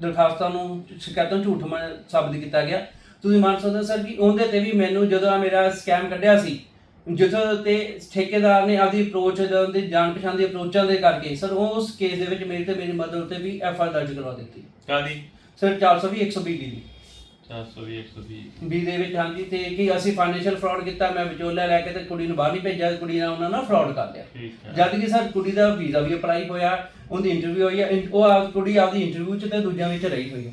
Speaker 2: ਦਰਖਾਸਤਾਂ ਨੂੰ ਸ਼ਿਕਾਇਤਾਂ ਝੂਠ ਸਾਬਤ ਕੀਤਾ ਗਿਆ। ਤੁਸੀਂ ਮੰਨ ਸਕਦੇ ਹੋ ਸਰ ਕਿ ਉਹਦੇ ਤੇ ਵੀ ਮੈਨੂੰ ਜਦੋਂ ਆ ਮੇਰਾ ਸਕੈਮ ਕੱਢਿਆ ਸੀ ਜਿੱਥੋਂ ਤੇ ਠੇਕੇਦਾਰ ਨੇ ਆਪਦੀ ਅਪਰੋਚ ਜਦੋਂ ਦੀ ਜਾਣ ਪਛਾਣ ਦੀ ਅਪਰੋਚਾਂ ਦੇ ਕਰਕੇ ਸਰ ਉਸ ਕੇਸ ਦੇ ਵਿੱਚ ਮੇਰੇ ਤੇ ਮੇਰੀ ਮਦਰ ਉੱਤੇ ਵੀ ਐਫ ਆਰ ਦਰਜ ਕਰਵਾ ਦਿੱਤੀ।
Speaker 1: ਕਾਦੀ
Speaker 2: ਸਰ 420 120 ਦੀ।
Speaker 1: 420 120
Speaker 2: ਵੀ ਦੇ ਵਿੱਚ ਹਾਂਜੀ ਤੇ ਕਿ ਅਸੀਂ ਫਾਈਨੈਂਸ਼ੀਅਲ ਫਰਾਡ ਕੀਤਾ ਮੈਂ ਵਿਚੋਲਾ ਲੈ ਕੇ ਤੇ ਕੁੜੀ ਨੂੰ ਬਾਹਰ ਨਹੀਂ ਭੇਜਿਆ ਕੁੜੀ ਨਾਲ ਉਹਨਾਂ ਨਾਲ ਫਰਾਡ ਕਰ ਲਿਆ।
Speaker 1: ਠੀਕ ਹੈ।
Speaker 2: ਜਦ ਕਿ ਸਰ ਕੁੜੀ ਦਾ ਵੀਜ਼ਾ ਵੀ ਅਪਲਾਈ ਹੋਇਆ ਉਹਦੀ ਇੰਟਰਵਿਊ ਹੋਈ ਹੈ ਇਨ- ਉਹ ਆਪ ਕੁੜੀ ਆਪਦੀ ਇੰਟਰਵਿਊ ਚ ਤੇ ਦੂਜਿਆਂ ਵਿੱਚ ਰਹੀ ਹੋਈ ਹੈ।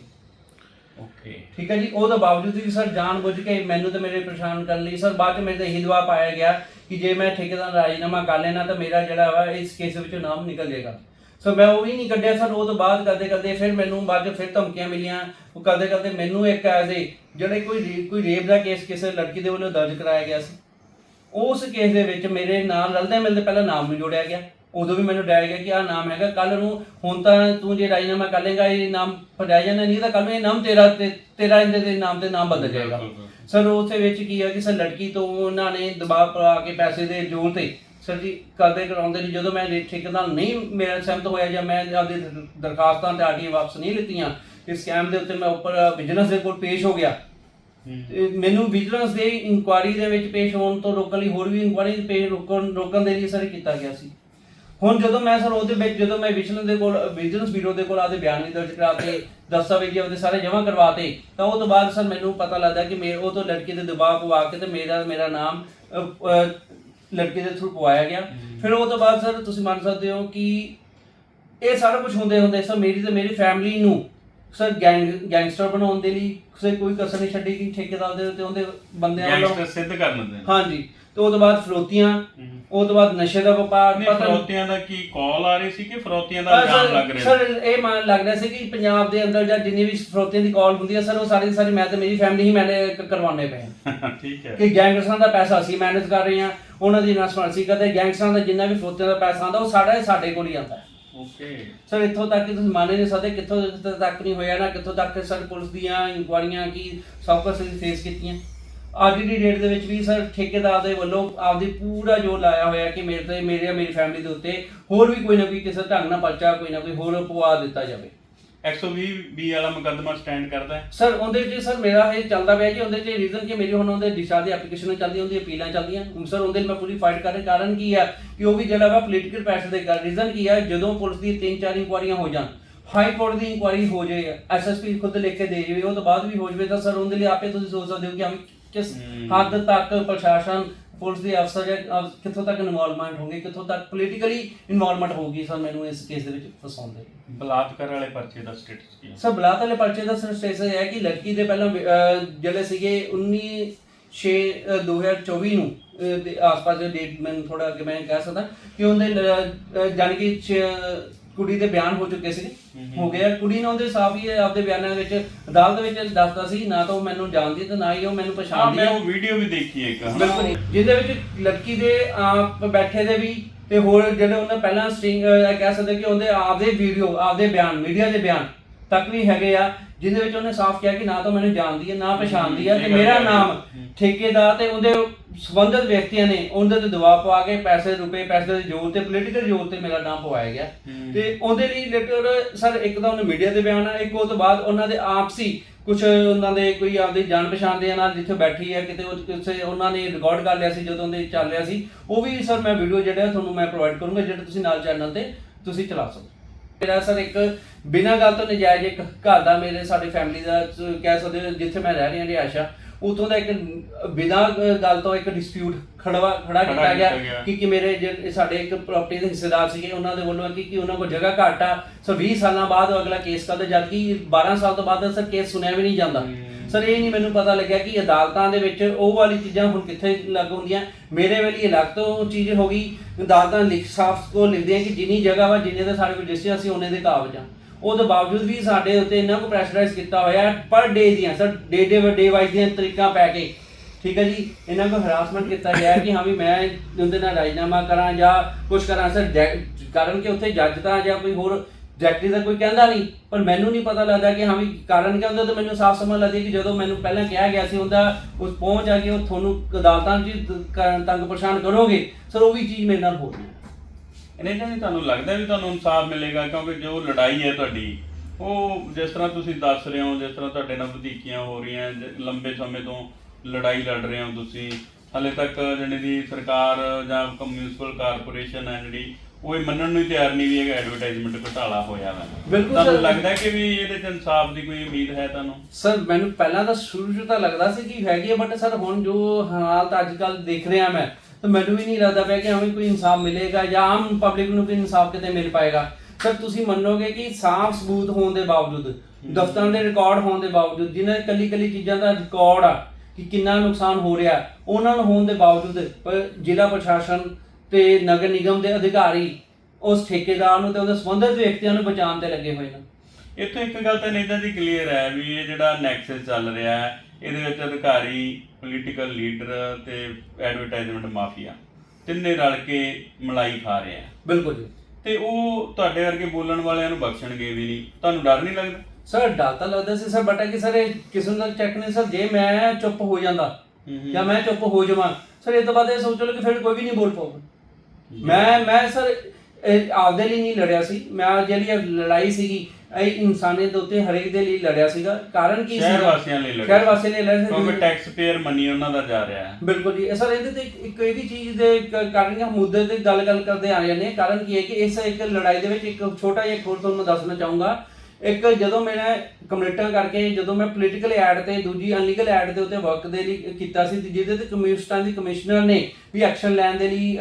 Speaker 1: ਓਕੇ
Speaker 2: ਠੀਕ ਹੈ ਜੀ ਉਹਦੇ ਬਾਵਜੂਦ ਵੀ ਸਰ ਜਾਣ ਬੁੱਝ ਕੇ ਮੈਨੂੰ ਤੇ ਮੇਰੇ ਪਰੇਸ਼ਾਨ ਕਰਨ ਲਈ ਸਰ ਬਾਅਦ ਚ ਮੇਰੇ ਤੇ ਇਹੀ ਦਬਾਅ ਪਾਇਆ ਗਿਆ ਕਿ ਜੇ ਮੈਂ ਠੇਕੇਦਾਰ ਰਾਜੀਨਾਮਾ ਕਰ ਲੈਣਾ ਤਾਂ ਮੇਰਾ ਜਿਹੜਾ ਵਾ ਇਸ ਕੇਸ ਵਿੱਚੋਂ ਨਾਮ ਨਿਕਲ ਜਾਏਗਾ। ਸੋ ਮੈਂ ਉਹ ਵੀ ਨਹੀਂ ਕੱਢਿਆ ਸਰ ਉਹ ਤੋਂ ਬਾਅਦ ਕਰਦੇ ਕਰਦੇ ਫਿਰ ਮੈਨੂੰ ਬਾਅਦ ਚ ਫਿਰ ਧਮਕੀਆਂ ਮਿਲੀਆਂ। ਉਹ ਕਰਦੇ ਕਰਦੇ ਮੈਨੂੰ ਇੱਕ ਐਜ਼ ਏ ਜਿਹੜੇ ਕੋਈ ਕੋਈ ਰੇਪ ਦਾ ਕੇਸ ਕਿਸੇ ਲੜਕੀ ਦੇ ਵੱਲੋਂ ਦਰਜ ਕਰਾਇਆ ਗਿਆ ਸੀ। ਉਸ ਕੇਸ ਦੇ ਵਿੱਚ ਮੇਰੇ ਨਾਲ ਰਲਦੇ ਮਿਲਦੇ ਪਹਿਲਾਂ ਨਾਮ ਨਹੀਂ ਜੋੜਿਆ ਗਿਆ। ਉਦੋਂ ਵੀ ਮੈਨੂੰ ਡਰਾਇਆ ਗਿਆ ਕਿ ਆਹ ਨਾਮ ਹੈਗਾ। ਕੱਲ ਨੂੰ ਹੁਣ ਤਾਂ ਤੂੰ ਜੇ ਰਾਜੀਨਾਮਾ ਕਰ ਲੇਗਾ ਇਹ ਨਾਮ ਫੜਿਆ ਜਾਣਾ ਨਹੀਂ ਤਾਂ ਕੱਲ ਨੂੰ ਇਹ ਨਾਮ ਤੇਰਾ ਤੇਰਾ ਇਹਦੇ ਦੇ ਨਾਮ ਤੇ ਨਾਮ ਬਦਲ ਜਾਏਗਾ। ਸਰ ਉਸੇ ਵਿੱਚ ਕੀ ਹੈ ਕਿ ਸਰ ਲੜਕੀ ਤੋਂ ਉਹਨਾਂ ਨੇ ਦਬਾਅ ਪਾ ਕੇ ਪੈਸੇ ਦੇ ਜੋਰ ਤੇ ਸਰ ਜੀ ਕਰਦੇ ਕਰਾਉਂਦੇ ਨਹੀਂ ਜਦੋਂ ਮੈਂ ਠੇਕੇਦਾਰ ਨਹੀਂ ਮੇਰਾ ਸਹਿਮਤ ਹੋਇਆ ਜਾਂ ਮੈਂ ਆਪਦੀ ਦਰ- ਦਰਖਾਸਤਾਂ ਤੇ ਆਰਟੀਆਂ ਵਾਪਸ ਨਹੀਂ ਲਿੱਤੀਆਂ ਇਸ ਸਕੈਮ ਦੇ ਉੱਤੇ ਮੈਂ ਉੱਪਰ ਬਿਜ਼ਨਸ ਦੇ ਕੋਲ ਪੇਸ਼ ਹੋ ਗਿਆ। ਤੇ ਮੈਨੂੰ ਵਿਜੀਲੈਂਸ ਦੇ ਇਨਕੁਆਰੀ ਦੇ ਵਿੱਚ ਪੇਸ਼ ਹੋਣ ਤੋਂ ਰੋਕਣ ਲਈ ਹੋਰ ਵੀ ਇਨਕੁਆਰੀ ਪੇਸ਼ ਰੋਕਣ ਰੋਕਣ ਦੇ ਲਈ ਸਰ ਕੀਤਾ ਗਿਆ ਸੀ। ਹੁਣ ਜਦੋਂ ਮੈਂ ਸਰ ਉਹਦੇ ਵਿੱਚ ਜਦੋਂ ਮੈਂ ਵਿਜੀਲੈਂਸ ਦੇ ਕੋਲ ਵਿਜੀਲੈਂਸ ਬਿਊਰੋ ਦੇ ਕੋਲ ਆਦੇ ਬਿਆਨ ਵੀ ਦਰਜ ਕਰਾਤੇ ਦਸਤਾਵੇਜ਼ ਉਹਦੇ ਸਾਰੇ ਜਮ੍ਹਾਂ ਕਰਵਾਤੇ ਤਾਂ ਉਹ ਤੋਂ ਬਾਅਦ ਸਰ ਮੈਨੂੰ ਪਤਾ ਲੱਗਦਾ ਕਿ ਮੇਰੇ ਉਹ ਤੋਂ ਲੜਕੀ ਦੇ ਦਬਾਅ ਪਵਾ ਕੇ ਤੇ ਮੇਰਾ ਮੇਰਾ ਨਾਮ ਲੜਕੀ ਦੇ ਥਰੂ ਪਵਾਇਆ ਗਿਆ। ਫਿਰ ਉਹ ਤੋਂ ਬਾਅਦ ਸਰ ਤੁਸੀਂ ਮੰਨ ਸਕਦੇ ਹੋ ਕਿ ਇਹ ਸਾਰਾ ਕੁਝ ਹੁੰਦੇ ਹੁੰਦੇ ਸਰ ਮੇਰੀ ਤੇ ਮੇਰੀ ਫੈਮਿਲੀ ਨੂੰ ਸਰ ਗੈਂਗ ਗੈਂਗਸਟਰ ਬਣਾਉਣ ਦੇ ਲਈ ਕਿਸੇ ਕੋਈ ਕਸਰ ਨਹੀਂ ਛੱਡੀ ਗਈ ਠੇਕੇਦਾਰ ਦੇ ਤੇ ਉਹਦੇ ਬੰਦਿਆਂ ਵੱਲੋਂ
Speaker 1: ਗੈਂਗਸਟਰ ਸਿੱਧ ਕਰਨ ਦੇ
Speaker 2: ਹਾਂਜੀ। ਤੇ ਉਹ ਤੋਂ ਬਾਅਦ ਫਰੋਤੀਆਂ। ਉਹ ਤੋਂ ਬਾਅਦ ਨਸ਼ੇ ਦਾ ਵਪਾਰ
Speaker 1: ਨਹੀਂ
Speaker 2: ਪਤਾ ਨਹੀਂ-
Speaker 1: ਫਰੋਤੀਆਂ ਦਾ ਕੀ ਕਾਲ ਆ ਰਹੀ ਸੀ ਕਿ ਫਰੋਤੀਆਂ ਦਾ ਇਲਜ਼ਾਮ ਲੱਗ ਰਿਹਾ
Speaker 2: ਸਰ ਇਹ ਮੰਨ ਲੱਗ ਰਿਹਾ ਸੀ ਕਿ ਪੰਜਾਬ ਦੇ ਅੰਦਰ ਜਾਂ ਜਿੰਨੀ ਵੀ ਫਰੋਤੀਆਂ ਦੀ ਕਾਲ ਹੁੰਦੀ ਹੈ ਸਰ ਉਹ ਸਾਰੀ ਦੀ ਸਾਰੀ ਮੈਂ ਤੇ ਮੇਰੀ ਫੈਮਿਲੀ ਹੀ ਮੈਨੇ ਕਰਵਾਉਣੇ ਪਏ।
Speaker 1: ਠੀਕ ਹੈ
Speaker 2: ਕਿ ਗੈਂਗਸਟਰਾਂ ਦਾ ਪੈਸਾ ਅਸੀਂ ਮੈਨੇਜ ਕਰ ਰਹੇ ਹਾਂ ਉਹਨਾਂ ਦੀ ਇਨਵੈਸਟਮੈਂਟ ਅਸੀਂ ਕਰਦੇ ਗੈਂਗਸਟਰਾਂ ਦਾ ਜਿੰਨਾ ਵੀ ਫਰੋਤੀਆਂ ਦਾ ਪੈਸਾ ਆਉਂਦਾ ਉਹ ਸਾਡਾ ਸਾਡੇ ਕੋਲ ਹੀ ਆਉਂਦਾ।
Speaker 1: ਓਕੇ
Speaker 2: ਸਰ ਇੱਥੋਂ ਤੱਕ ਕਿ ਤੁਸੀਂ ਮੰਨ ਨਹੀਂ ਸਕਦੇ ਕਿੱਥੋਂ ਤੱਕ ਨਹੀਂ ਹੋਇਆ ਨਾ ਕਿੱਥੋਂ ਤੱਕ ਸਰ ਪੁਲਿਸ ਦੀਆਂ ਇਨਕੁਆਰੀਆਂ ਕੀ ਸਭ ਕੁਝ ਫੇਸ ਕੀਤੀਆਂ ਅੱਜ ਦੀ ਡੇਟ ਦੇ ਵਿੱਚ ਵੀ ਸਰ ਠੇਕੇਦਾਰ ਦੇ ਵੱਲੋਂ ਆਪਦੀ ਪੂਰਾ ਜੋ ਲਾਇਆ ਹੋਇਆ ਕਿ ਮੇਰੇ ਤੇ ਮੇਰੇ ਮੇਰੀ ਫੈਮਿਲੀ ਦੇ ਉੱਤੇ ਹੋਰ ਵੀ ਕੋਈ ਨਾ ਕੋਈ ਕਿਸੇ ਢੰਗ ਨਾਲ ਪਰਚਾ ਕੋਈ ਨਾ ਕੋਈ ਹੋਰ ਪਵਾ ਦਿੱਤਾ ਜਾਵੇ।
Speaker 1: 120 ਬੀ ਵਾਲਾ ਮੁਕੱਦਮਾ ਸਟੈਂਡ ਕਰਦਾ ਹੈ।
Speaker 2: ਸਰ ਉਹਦੇ ਵਿੱਚ ਸਰ ਮੇਰਾ ਇਹ ਚੱਲਦਾ ਪਿਆ ਜੀ ਉਹਦੇ ਚ ਰੀਜ਼ਨ ਕਿ ਮੇਰੀ ਹੁਣ ਉਹਦੇ ਦਿਸ਼ਾ ਦੀ ਐਪਲੀਕੇਸ਼ਨ ਚੱਲਦੀ ਉਹਦੀ ਅਪੀਲਾਂ ਚੱਲਦੀਆਂ। ਹੁਣ ਸਰ ਉਹਦੇ ਮੈਂ ਪੂਰੀ ਫਾਈਟ ਕਰ ਰਿਹਾ ਕਾਰਨ ਕੀ ਹੈ ਕਿ ਉਹ ਵੀ ਜਿਹੜਾ ਵਾ ਪੋਲੀਟੀਕਲ ਪ੍ਰੈਸ਼ਰ ਦੇ ਕਰ ਰੀਜ਼ਨ ਕੀ ਹੈ ਜਦੋਂ ਪੁਲਿਸ ਦੀ ਤਿੰਨ ਚਾਰ ਇਨਕੁਆਰੀਆਂ ਹੋ ਜਾਣ ਹਾਈ ਕੋਰਟ ਦੀ ਇਨਕੁਆਰੀ ਹੋ ਜਾਏ ਐਸਐਸਪੀ ਖੁਦ ਲਿਖ ਕੇ ਦੇ ਜਾਵੇ ਉਹ ਤੋਂ ਬਾਅਦ ਵੀ ਹੋ ਜਾਵੇ ਤਾਂ ਸਰ ਉਹਦੇ ਲਈ ਆਪੇ ਤੁਸੀਂ ਸੋਚ ਸਕਦੇ ਹੋ ਕਿ ਹਮ ਕਿਸ। ਹੱਦ ਤੱਕ ਪ੍ਰਸ਼ਾਸਨ ਪੁਲਿਸ ਦੇ ਅਫਸਰ ਜਾਂ ਕਿੱਥੋਂ ਤੱਕ ਇਨਵੋਲਵਮੈਂਟ ਹੋਣਗੇ ਕਿੱਥੋਂ ਤੱਕ ਪੋਲੀਟੀਕਲੀ ਇਨਵੋਲਵਮੈਂਟ ਹੋਊਗੀ ਸਰ ਮੈਨੂੰ ਇਸ ਕੇਸ ਦੇ ਵਿੱਚ ਫਸਾਉਂਦੇ
Speaker 1: ਬਲਾਤਕਾਰ ਵਾਲੇ ਪਰਚੇ ਦਾ ਸਟੇਟਸ ਕੀ ਹੈ
Speaker 2: ਸਰ ਬਲਾਤ ਵਾਲੇ ਪਰਚੇ ਦਾ ਸਟੇਟਸ ਇਹ ਹੈ ਕਿ ਲੜਕੀ ਦੇ ਪਹਿਲਾਂ ਜਿਹੜੇ ਸੀਗੇ 19 6 2024 ਨੂੰ ਦੇ ਆਸ-ਪਾਸ ਦੇ ਡੇਟ ਮੈਂ ਥੋੜਾ ਅੱਗੇ ਮੈਂ ਕਹਿ ਸਕਦਾ ਕਿ ਉਹਦੇ ਲ- ਅਹ, ਜਾਣੀ ਕਿ ਛ- ਕੁੜੀ ਦੇ ਬਿਆਨ ਹੋ ਚੁੱਕੇ ਸੀ। ਹੋ ਗਿਆ। ਕੁੜੀ ਨੇ ਉਹਦੇ ਸਾਫ਼ ਹੀ ਆਪਦੇ ਬਿਆਨਾਂ ਵਿੱਚ ਅਦਾਲਤ ਵਿੱਚ ਦੱਸਦਾ ਸੀ ਨਾ ਤਾਂ ਉਹ ਮੈਨੂੰ ਜਾਣਦੀ ਤੇ ਨਾ ਹੀ ਉਹ ਮੈਨੂੰ
Speaker 1: ਹਾਂ
Speaker 2: ਪਛਾਣਦੀ।
Speaker 1: ਮੈਂ
Speaker 2: ਹੈ
Speaker 1: ਉਹ ਵੀਡੀਓ ਵੀ ਦੇਖੀ ਹੈ ਇੱਕ
Speaker 2: ਬਿਲਕੁਲ। ਜਿਹਦੇ ਵਿੱਚ ਲੜਕੀ ਦੇ ਆਪ ਬੈਠੇ ਦੇ ਵੀ ਤੇ ਹੋਰ ਜਿਹੜੇ ਉਹਨੇ ਪਹਿਲਾਂ ਸਟ੍ਰਿੰਗ ਕਹਿ ਸਕਦੇ ਕਿ ਉਹਦੇ ਆਪਦੇ ਵੀਡੀਓ ਆਪਦੇ ਬਿਆਨ ਮੀਡੀਆ ਦੇ ਬਿਆਨ ਤੱਕ ਵੀ ਹੈਗੇ ਆ। ਜਿਹਦੇ ਵਿੱਚ ਉਹਨੇ ਸਾਫ਼ ਕਿਹਾ ਕਿ ਨਾ ਤਾਂ ਮੈਨੂੰ ਜਾਣਦੀ ਹੈ ਨਾ ਪਛਾਣਦੀ ਹੈ ਤੇ ਮੇਰਾ। ਨਾਮ। ਠੇਕੇਦਾਰ ਤੇ ਉਹਦੇ ਸੰਬੰਧਿਤ ਵਿਅਕਤੀਆਂ ਨੇ ਉਹਦੇ ਤੇ ਦਬਾਅ ਪਾ ਕੇ ਪੈਸੇ ਰੁਪਏ ਪੈਸੇ ਦੇ ਜੋਰ ਤੇ ਪੋਲੀਟੀਕਲ ਜੋਰ ਤੇ ਮੇਰਾ ਨਾਮ ਪਵਾਇਆ ਗਿਆ। ਤੇ ਉਹਦੇ ਲਈ ਰਿਲੇਟਡ ਸਰ ਇੱਕ ਤਾਂ ਉਹਨੇ ਮੀਡੀਆ ਦੇ ਬਿਆਨ ਆ ਇੱਕ ਉਹ ਤੋਂ ਬਾਅਦ ਉਹਨਾਂ ਦੇ ਆਪਸੀ ਕੁਝ ਉਹਨਾਂ ਦੇ ਕੋਈ ਆਪਦੀ ਜਾਣ ਪਛਾਣ ਦੇ ਨਾਲ ਜਿੱਥੇ ਬੈਠੀ ਹੈ ਕਿਤੇ ਕਿਸੇ ਉਹਨਾਂ ਨੇ ਰਿਕਾਰਡ ਕਰ ਲਿਆ ਸੀ ਜਦੋਂ ਉਹਦੇ ਚੱਲ ਰਿਹਾ ਸੀ ਉਹ ਵੀ ਸਰ ਮੈਂ ਵੀਡੀਓ ਜਿਹੜਾ ਤੁਹਾਨੂੰ ਮੈਂ ਪ੍ਰੋਵਾਈਡ ਕਰੂੰਗਾ ਜਿਹੜਾ ਤੁਸੀਂ ਨਾਲ ਚੈਨਲ ਤੇ ਤੁਸੀਂ ਚਲਾ ਸਕਦੇ ਹੋ। ਮੇਰਾ ਸਰ ਇੱਕ ਬਿਨਾਂ ਗੱਲ ਤੋਂ ਨਜਾਇਜ਼ ਇੱਕ ਘਰ ਦਾ ਮੇਰੇ ਸਾਡੇ ਫੈਮਿਲੀ ਦਾ ਸ- ਕਹਿ ਸਕਦੇ ਹੋ ਜਿੱਥੇ ਮੈਂ ਰਹਿ ਰਹੀ ਹਾਂ ਰਿਹਾਇਸ਼ਾ ਉਤੋਂ ਦਾ ਇੱਕ ਬਿਨਾਂ ਗੱਲ ਤੋਂ ਇੱਕ ਡਿਸਪਿਊਟ ਖੜਵਾ ਖੜਾ ਕੀਤਾ
Speaker 1: ਕੀਤਾ
Speaker 2: ਗਿਆ
Speaker 1: ਗਿਆ।
Speaker 2: ਕਿ ਕਿ ਮੇਰੇ ਜਿਹੜੇ ਸਾਡੇ ਇੱਕ ਪ੍ਰਾਪਰਟੀ ਦੇ ਹਿੱਸੇਦਾਰ ਸੀਗੇ ਉਹਨਾਂ ਦੇ ਵੱਲੋਂ ਕਿ ਕਿ ਉਹਨਾਂ ਕੋਲ ਜਗ੍ਹਾ ਘੱਟ ਸੋ 20 ਸਾਲਾਂ ਬਾਅਦ ਉਹ ਅਗਲਾ ਕੇਸ ਕਰਦੇ ਜਦ ਕਿ 12 ਸਾਲ ਤੋਂ ਬਾਅਦ ਸਰ ਕੇਸ ਸੁਣਿਆ ਵੀ ਨਹੀਂ ਜਾਂਦਾ
Speaker 1: ਹਮ।
Speaker 2: ਸਰ, ਇਹ ਨਹੀਂ ਮੈਨੂੰ ਪਤਾ ਲੱਗਿਆ ਕਿ ਅਦਾਲਤਾਂ ਦੇ ਵਿੱਚ ਉਹ ਵਾਲੀ ਚੀਜ਼ਾਂ ਹੁਣ ਕਿੱਥੇ ਲੱਗ ਹੁੰਦੀਆਂ। ਮੇਰੇ ਵੇਲੇ ਅਲੱਗ ਤੋਂ ਚੀਜ਼ ਹੋ ਗਈ, ਅਦਾਲਤਾਂ ਲਿਖ ਸਾਫ਼ ਕੋ ਲਿਖਦੀਆਂ ਕਿ ਜਿੰਨੀ ਜਗ੍ਹਾ ਵਾ, ਜਿੰਨੇ ਦਾ ਸਾਡੇ ਕੋਲ ਰਜਿਸਟਰ ਅਸੀਂ ਉਹਨੇ ਦੇ ਕਾਬਜ ਆ। ਉਹਦੇ ਬਾਵਜੂਦ ਵੀ ਸਾਡੇ ਉੱਤੇ ਇੰਨਾ ਕੋ ਪ੍ਰੈਸ਼ਰਾਈਜ਼ ਕੀਤਾ ਹੋਇਆ ਪਰ ਡੇ ਦੀਆਂ, ਸਰ ਡੇ ਡੇ ਡੇ ਵਾਈਜ਼ ਦੀਆਂ ਤਰੀਕਾਂ ਪੈ ਕੇ। ਠੀਕ ਹੈ ਜੀ? ਇਹਨਾਂ ਨੂੰ ਹਰਾਸਮੈਂਟ ਕੀਤਾ ਗਿਆ ਕਿ ਹਾਂ ਵੀ ਮੈਂ ਉਹਦੇ ਨਾਲ ਰਾਜਨਾਮਾ ਕਰਾਂ ਜਾਂ ਕੁਝ ਕਰਾਂ। ਸਰ, ਜੈ- ਕਾਰਨ ਕਿ ਉੱਥੇ ਜੱਜ ਤਾਂ ਜਾਂ ਕੋਈ ਹੋਰ ਡਾਇਰੈਕਟਰੀ ਦਾ ਕੋਈ ਕਹਿੰਦਾ ਨਹੀਂ, ਪਰ ਮੈਨੂੰ ਨਹੀਂ ਪਤਾ ਲੱਗਦਾ ਕਿ ਹਾਂ ਵੀ ਕਾਰਨ ਕੀ ਹੁੰਦਾ ਤਾਂ ਮੈਨੂੰ ਸਾਫ਼ ਸਮਝ ਲੱਗਦੀ ਹੈ ਕਿ ਜਦੋਂ ਮੈਨੂੰ ਪਹਿਲਾਂ ਕਿਹਾ ਗਿਆ ਸੀ ਉਹਦਾ, ਉਸ ਪਹੁੰਚ ਆ ਕੇ ਉਹ ਤੁਹਾਨੂੰ ਅਦਾਲਤਾਂ 'ਚ ਕਰਨ- ਤੰਗ ਪਰੇਸ਼ਾਨ ਕਰੋਗੇ। ਸਰ, ਉਹ ਵੀ ਚੀਜ਼ ਮੇਰੇ ਨਾਲ ਹੋ ਰਹੀ ਹੈ।
Speaker 1: ਇਹਨੇ ਤਾਂ ਤੁਹਾਨੂੰ ਲੱਗਦਾ ਵੀ ਤੁਹਾਨੂੰ ਇਨਸਾਫ ਮਿਲੇਗਾ, ਕਿਉਂਕਿ ਜੋ ਲੜਾਈ ਹੈ ਤੁਹਾਡੀ, ਉਹ ਜਿਸ ਤਰ੍ਹਾਂ ਤੁਸੀਂ ਦੱਸ ਰਹੇ ਹੋ, ਜਿਸ ਤਰ੍ਹਾਂ ਤੁਹਾਡੇ ਨਾਲ ਵਧੀਕੀਆਂ ਹੋ ਰਹੀਆਂ ਲੰਬੇ ਸਮੇਂ ਤੋਂ ਲੜਾਈ ਲੜ ਰਹੇ ਹੋ ਤੁਸੀਂ, ਹਲੇ ਤੱਕ ਜਿਹੜੀ ਦੀ ਸਰਕਾਰ ਜਾਂ ਮਿਊਨਿਸਪਲ ਕਾਰਪੋਰੇਸ਼ਨ ਹੈ ਜਿਹੜੀ ਉਹ ਇਹ ਮੰਨਣ ਨੂੰ ਹੀ ਤਿਆਰ ਨਹੀਂ ਵੀ ਇਹ ਐਡਵਰਟਾਈਜ਼ਮੈਂਟ ਘੁਟਾਲਾ ਹੋਇਆ ਵਾ।
Speaker 2: ਬਿਲਕੁਲ
Speaker 1: ਤੁਹਾਨੂੰ। ਲੱਗਦਾ ਕਿ ਵੀ ਇਹਦੇ ਚ ਇਨਸਾਫ ਦੀ ਕੋਈ ਉਮੀਦ ਹੈ ਤੁਹਾਨੂੰ?
Speaker 2: ਸਰ ਮੈਨੂੰ ਪਹਿਲਾਂ ਤਾਂ ਸ਼ੁਰੂ ਸ਼ੁਰੂ ਤਾਂ ਲੱਗਦਾ ਸੀ ਕਿ ਹੈਗੀ ਹੈ ਬਟ ਸਰ ਹੁਣ ਜੋ ਹਾਲਾਤ ਅੱਜ ਕੱਲ ਦੇਖ ਰਿਹਾ ਮੈਂ ਤਾਂ ਮੈਨੂੰ ਵੀ ਨਹੀਂ ਲੱਗਦਾ ਪਿਆ ਕਿ ਹਮੇ ਕੋਈ ਇਨਸਾਫ ਮਿਲੇਗਾ ਜਾਂ ਆਮ ਪਬਲਿਕ ਨੂੰ ਕੋਈ ਇਨਸਾਫ ਕਿਤੇ ਮਿਲ ਪਾਏਗਾ। ਸਰ ਤੁਸੀਂ ਮੰਨੋਗੇ ਕਿ ਸਾਫ਼ ਸਬੂਤ ਹੋਣ ਦੇ ਬਾਵਜੂਦ ਦਫ਼ਤਰਾਂ ਦੇ ਰਿਕਾਰਡ ਹੋਣ ਦੇ ਬਾਵਜੂਦ ਜਿਨ੍ਹਾਂ ਕੱਲੀ ਕੱਲੀ ਚੀਜ਼ਾਂ ਦਾ ਰਿਕਾਰਡ ਆ ਕਿ ਕਿੰਨਾ ਨੁਕਸਾਨ ਹੋ ਰਿਹਾ ਉਹਨਾਂ ਨੂੰ ਹੋਣ ਦੇ ਬਾਵਜੂਦ ਪਰ ਜ਼ਿਲ੍ਹਾ ਪ੍ਰਸ਼ਾਸਨ ਤੇ ਨਗਰ ਨਿਗਮ ਦੇ ਅਧਿਕਾਰੀ ਉਸ ਠੇਕੇਦਾਰ ਨੂੰ ਤੇ ਉਹਦੇ ਸੰਬੰਧਿਤ ਵਿਅਕਤੀਆਂ ਨੂੰ ਬਚਾਉਣ ਤੇ ਲੱਗੇ ਹੋਏ ਨੇ।
Speaker 1: ਇੱਥੇ ਇੱਕ ਗੱਲ ਤਾਂ ਨੇਤਾ ਜੀ ਕਲੀਅਰ ਹੈ ਵੀ ਇਹ ਜਿਹੜਾ ਨੈਕਸਸ ਚੱਲ ਰਿਹਾ ਹੈ ਇਹਦੇ ਵਿੱਚ ਅਧਿਕਾਰੀ ਪੋਲੀਟੀਕਲ ਲੀਡਰ ਤੇ ਐਡਵਰਟਾਈਜ਼ਮੈਂਟ ਮਾਫੀਆ ਤਿੰਨੇ ਰਲ ਕੇ ਮਲਾਈ ਖਾ ਰਹੇ ਆ।
Speaker 2: ਬਿਲਕੁਲ ਜੀ।
Speaker 1: ਤੇ ਉਹ ਤੁਹਾਡੇ ਵਰਗੇ ਬੋਲਣ ਵਾਲਿਆਂ ਨੂੰ ਬਖਸ਼ਣਗੇ ਵੀ ਨਹੀਂ। ਤੁਹਾਨੂੰ ਡਰ ਨਹੀਂ ਲੱਗਦਾ?
Speaker 2: ਸਰ ਡਰ ਤਾਂ ਲੱਗਦਾ ਸੀ ਸਰ ਬਟਾ ਕਿ ਸਰ ਇਹ ਕਿਸੇ ਦਾ ਚੈੱਕ ਨਹੀਂ ਸਰ ਜੇ ਮੈਂ ਚੁੱਪ ਹੋ ਜਾਂਦਾ। ਜਾਂ ਮੈਂ ਚੁੱਪ ਹੋ ਜਾਵਾਂ ਸਰ ਇਹ ਤੋਂ ਬਾਅਦ ਇਹ ਸੋਚ ਲਓ ਕਿ ਫਿਰ ਕੋਈ ਵੀ ਨਹੀਂ ਬੋਲ ਪਾਊਗਾ। ਮੈਂ ਮੈਂ ਸਰ ਆਪਦੇ ਲਈ ਨਹੀਂ ਲੜਿਆ ਸੀ। ਮੈਂ ਜਿਹੜੀ ਲੜਾਈ ਸੀਗੀ ਇਹ ਇਨਸਾਨੀਅਤ ਦੇ ਉੱਤੇ ਹਰੇਕ ਦੇ ਲਈ ਲੜਿਆ ਸੀਗਾ। ਕਾਰਨ ਕੀ
Speaker 1: ਸ਼ਹਿਰ
Speaker 2: ਸੀਗਾ?
Speaker 1: ਵਾਸੀਆਂ ਲਈ ਲੜਿਆ।
Speaker 2: ਸ਼ਹਿਰ ਵਾਸੀਆਂ ਲਈ ਲੜਿਆ
Speaker 1: ਕਿਉਂਕਿ
Speaker 2: ਸੀ।
Speaker 1: ਟੈਕਸ ਪੇਅਰ ਮਨੀ ਉਹਨਾਂ ਦਾ ਜਾ ਰਿਹਾ ਹੈ।
Speaker 2: ਬਿਲਕੁਲ ਜੀ। ਸਰ ਇਹਦੇ ਤੇ ਇੱਕ- ਇਹ ਵੀ ਚੀਜ਼ ਦੇ ਕਾਰਨ ਕਿ ਮੁੱਦੇ ਤੇ ਗੱਲ ਗੱਲ ਕਰਦੇ ਆ ਜਾਂਦੇ ਹਾਂ ਕਾਰਨ ਕੀ ਹੈ ਕਿ ਇਸ ਇੱਕ ਲੜਾਈ ਦੇ ਵਿੱਚ ਇੱਕ ਛੋਟਾ ਜਿਹਾ ਹੋਰ ਤੁਹਾਨੂੰ ਦੱਸਣਾ ਚਾਹੂੰਗਾ। ਇੱਕ ਜਦੋਂ ਮੈਂ ਕਮਿਟਾਂ ਕਰਕੇ ਜਦੋਂ ਮੈਂ ਪੋਲੀਟੀਕਲ ਐਡ ਤੇ ਦੂਜੀ ਅਨਲੀਗਲ ਐਡ ਦੇ ਉੱਤੇ ਵਰਕ ਦੇ ਲਈ ਕੀਤਾ ਸੀ ਜਿਹਦੇ ਤੇ ਕਮਿਊਨਿਸਟਾਂ ਦੀ ਕਮਿਸ਼ਨਰ ਨੇ ਵੀ ਐਕਸ਼ਨ ਲੈਣ ਦੇ ਲਈ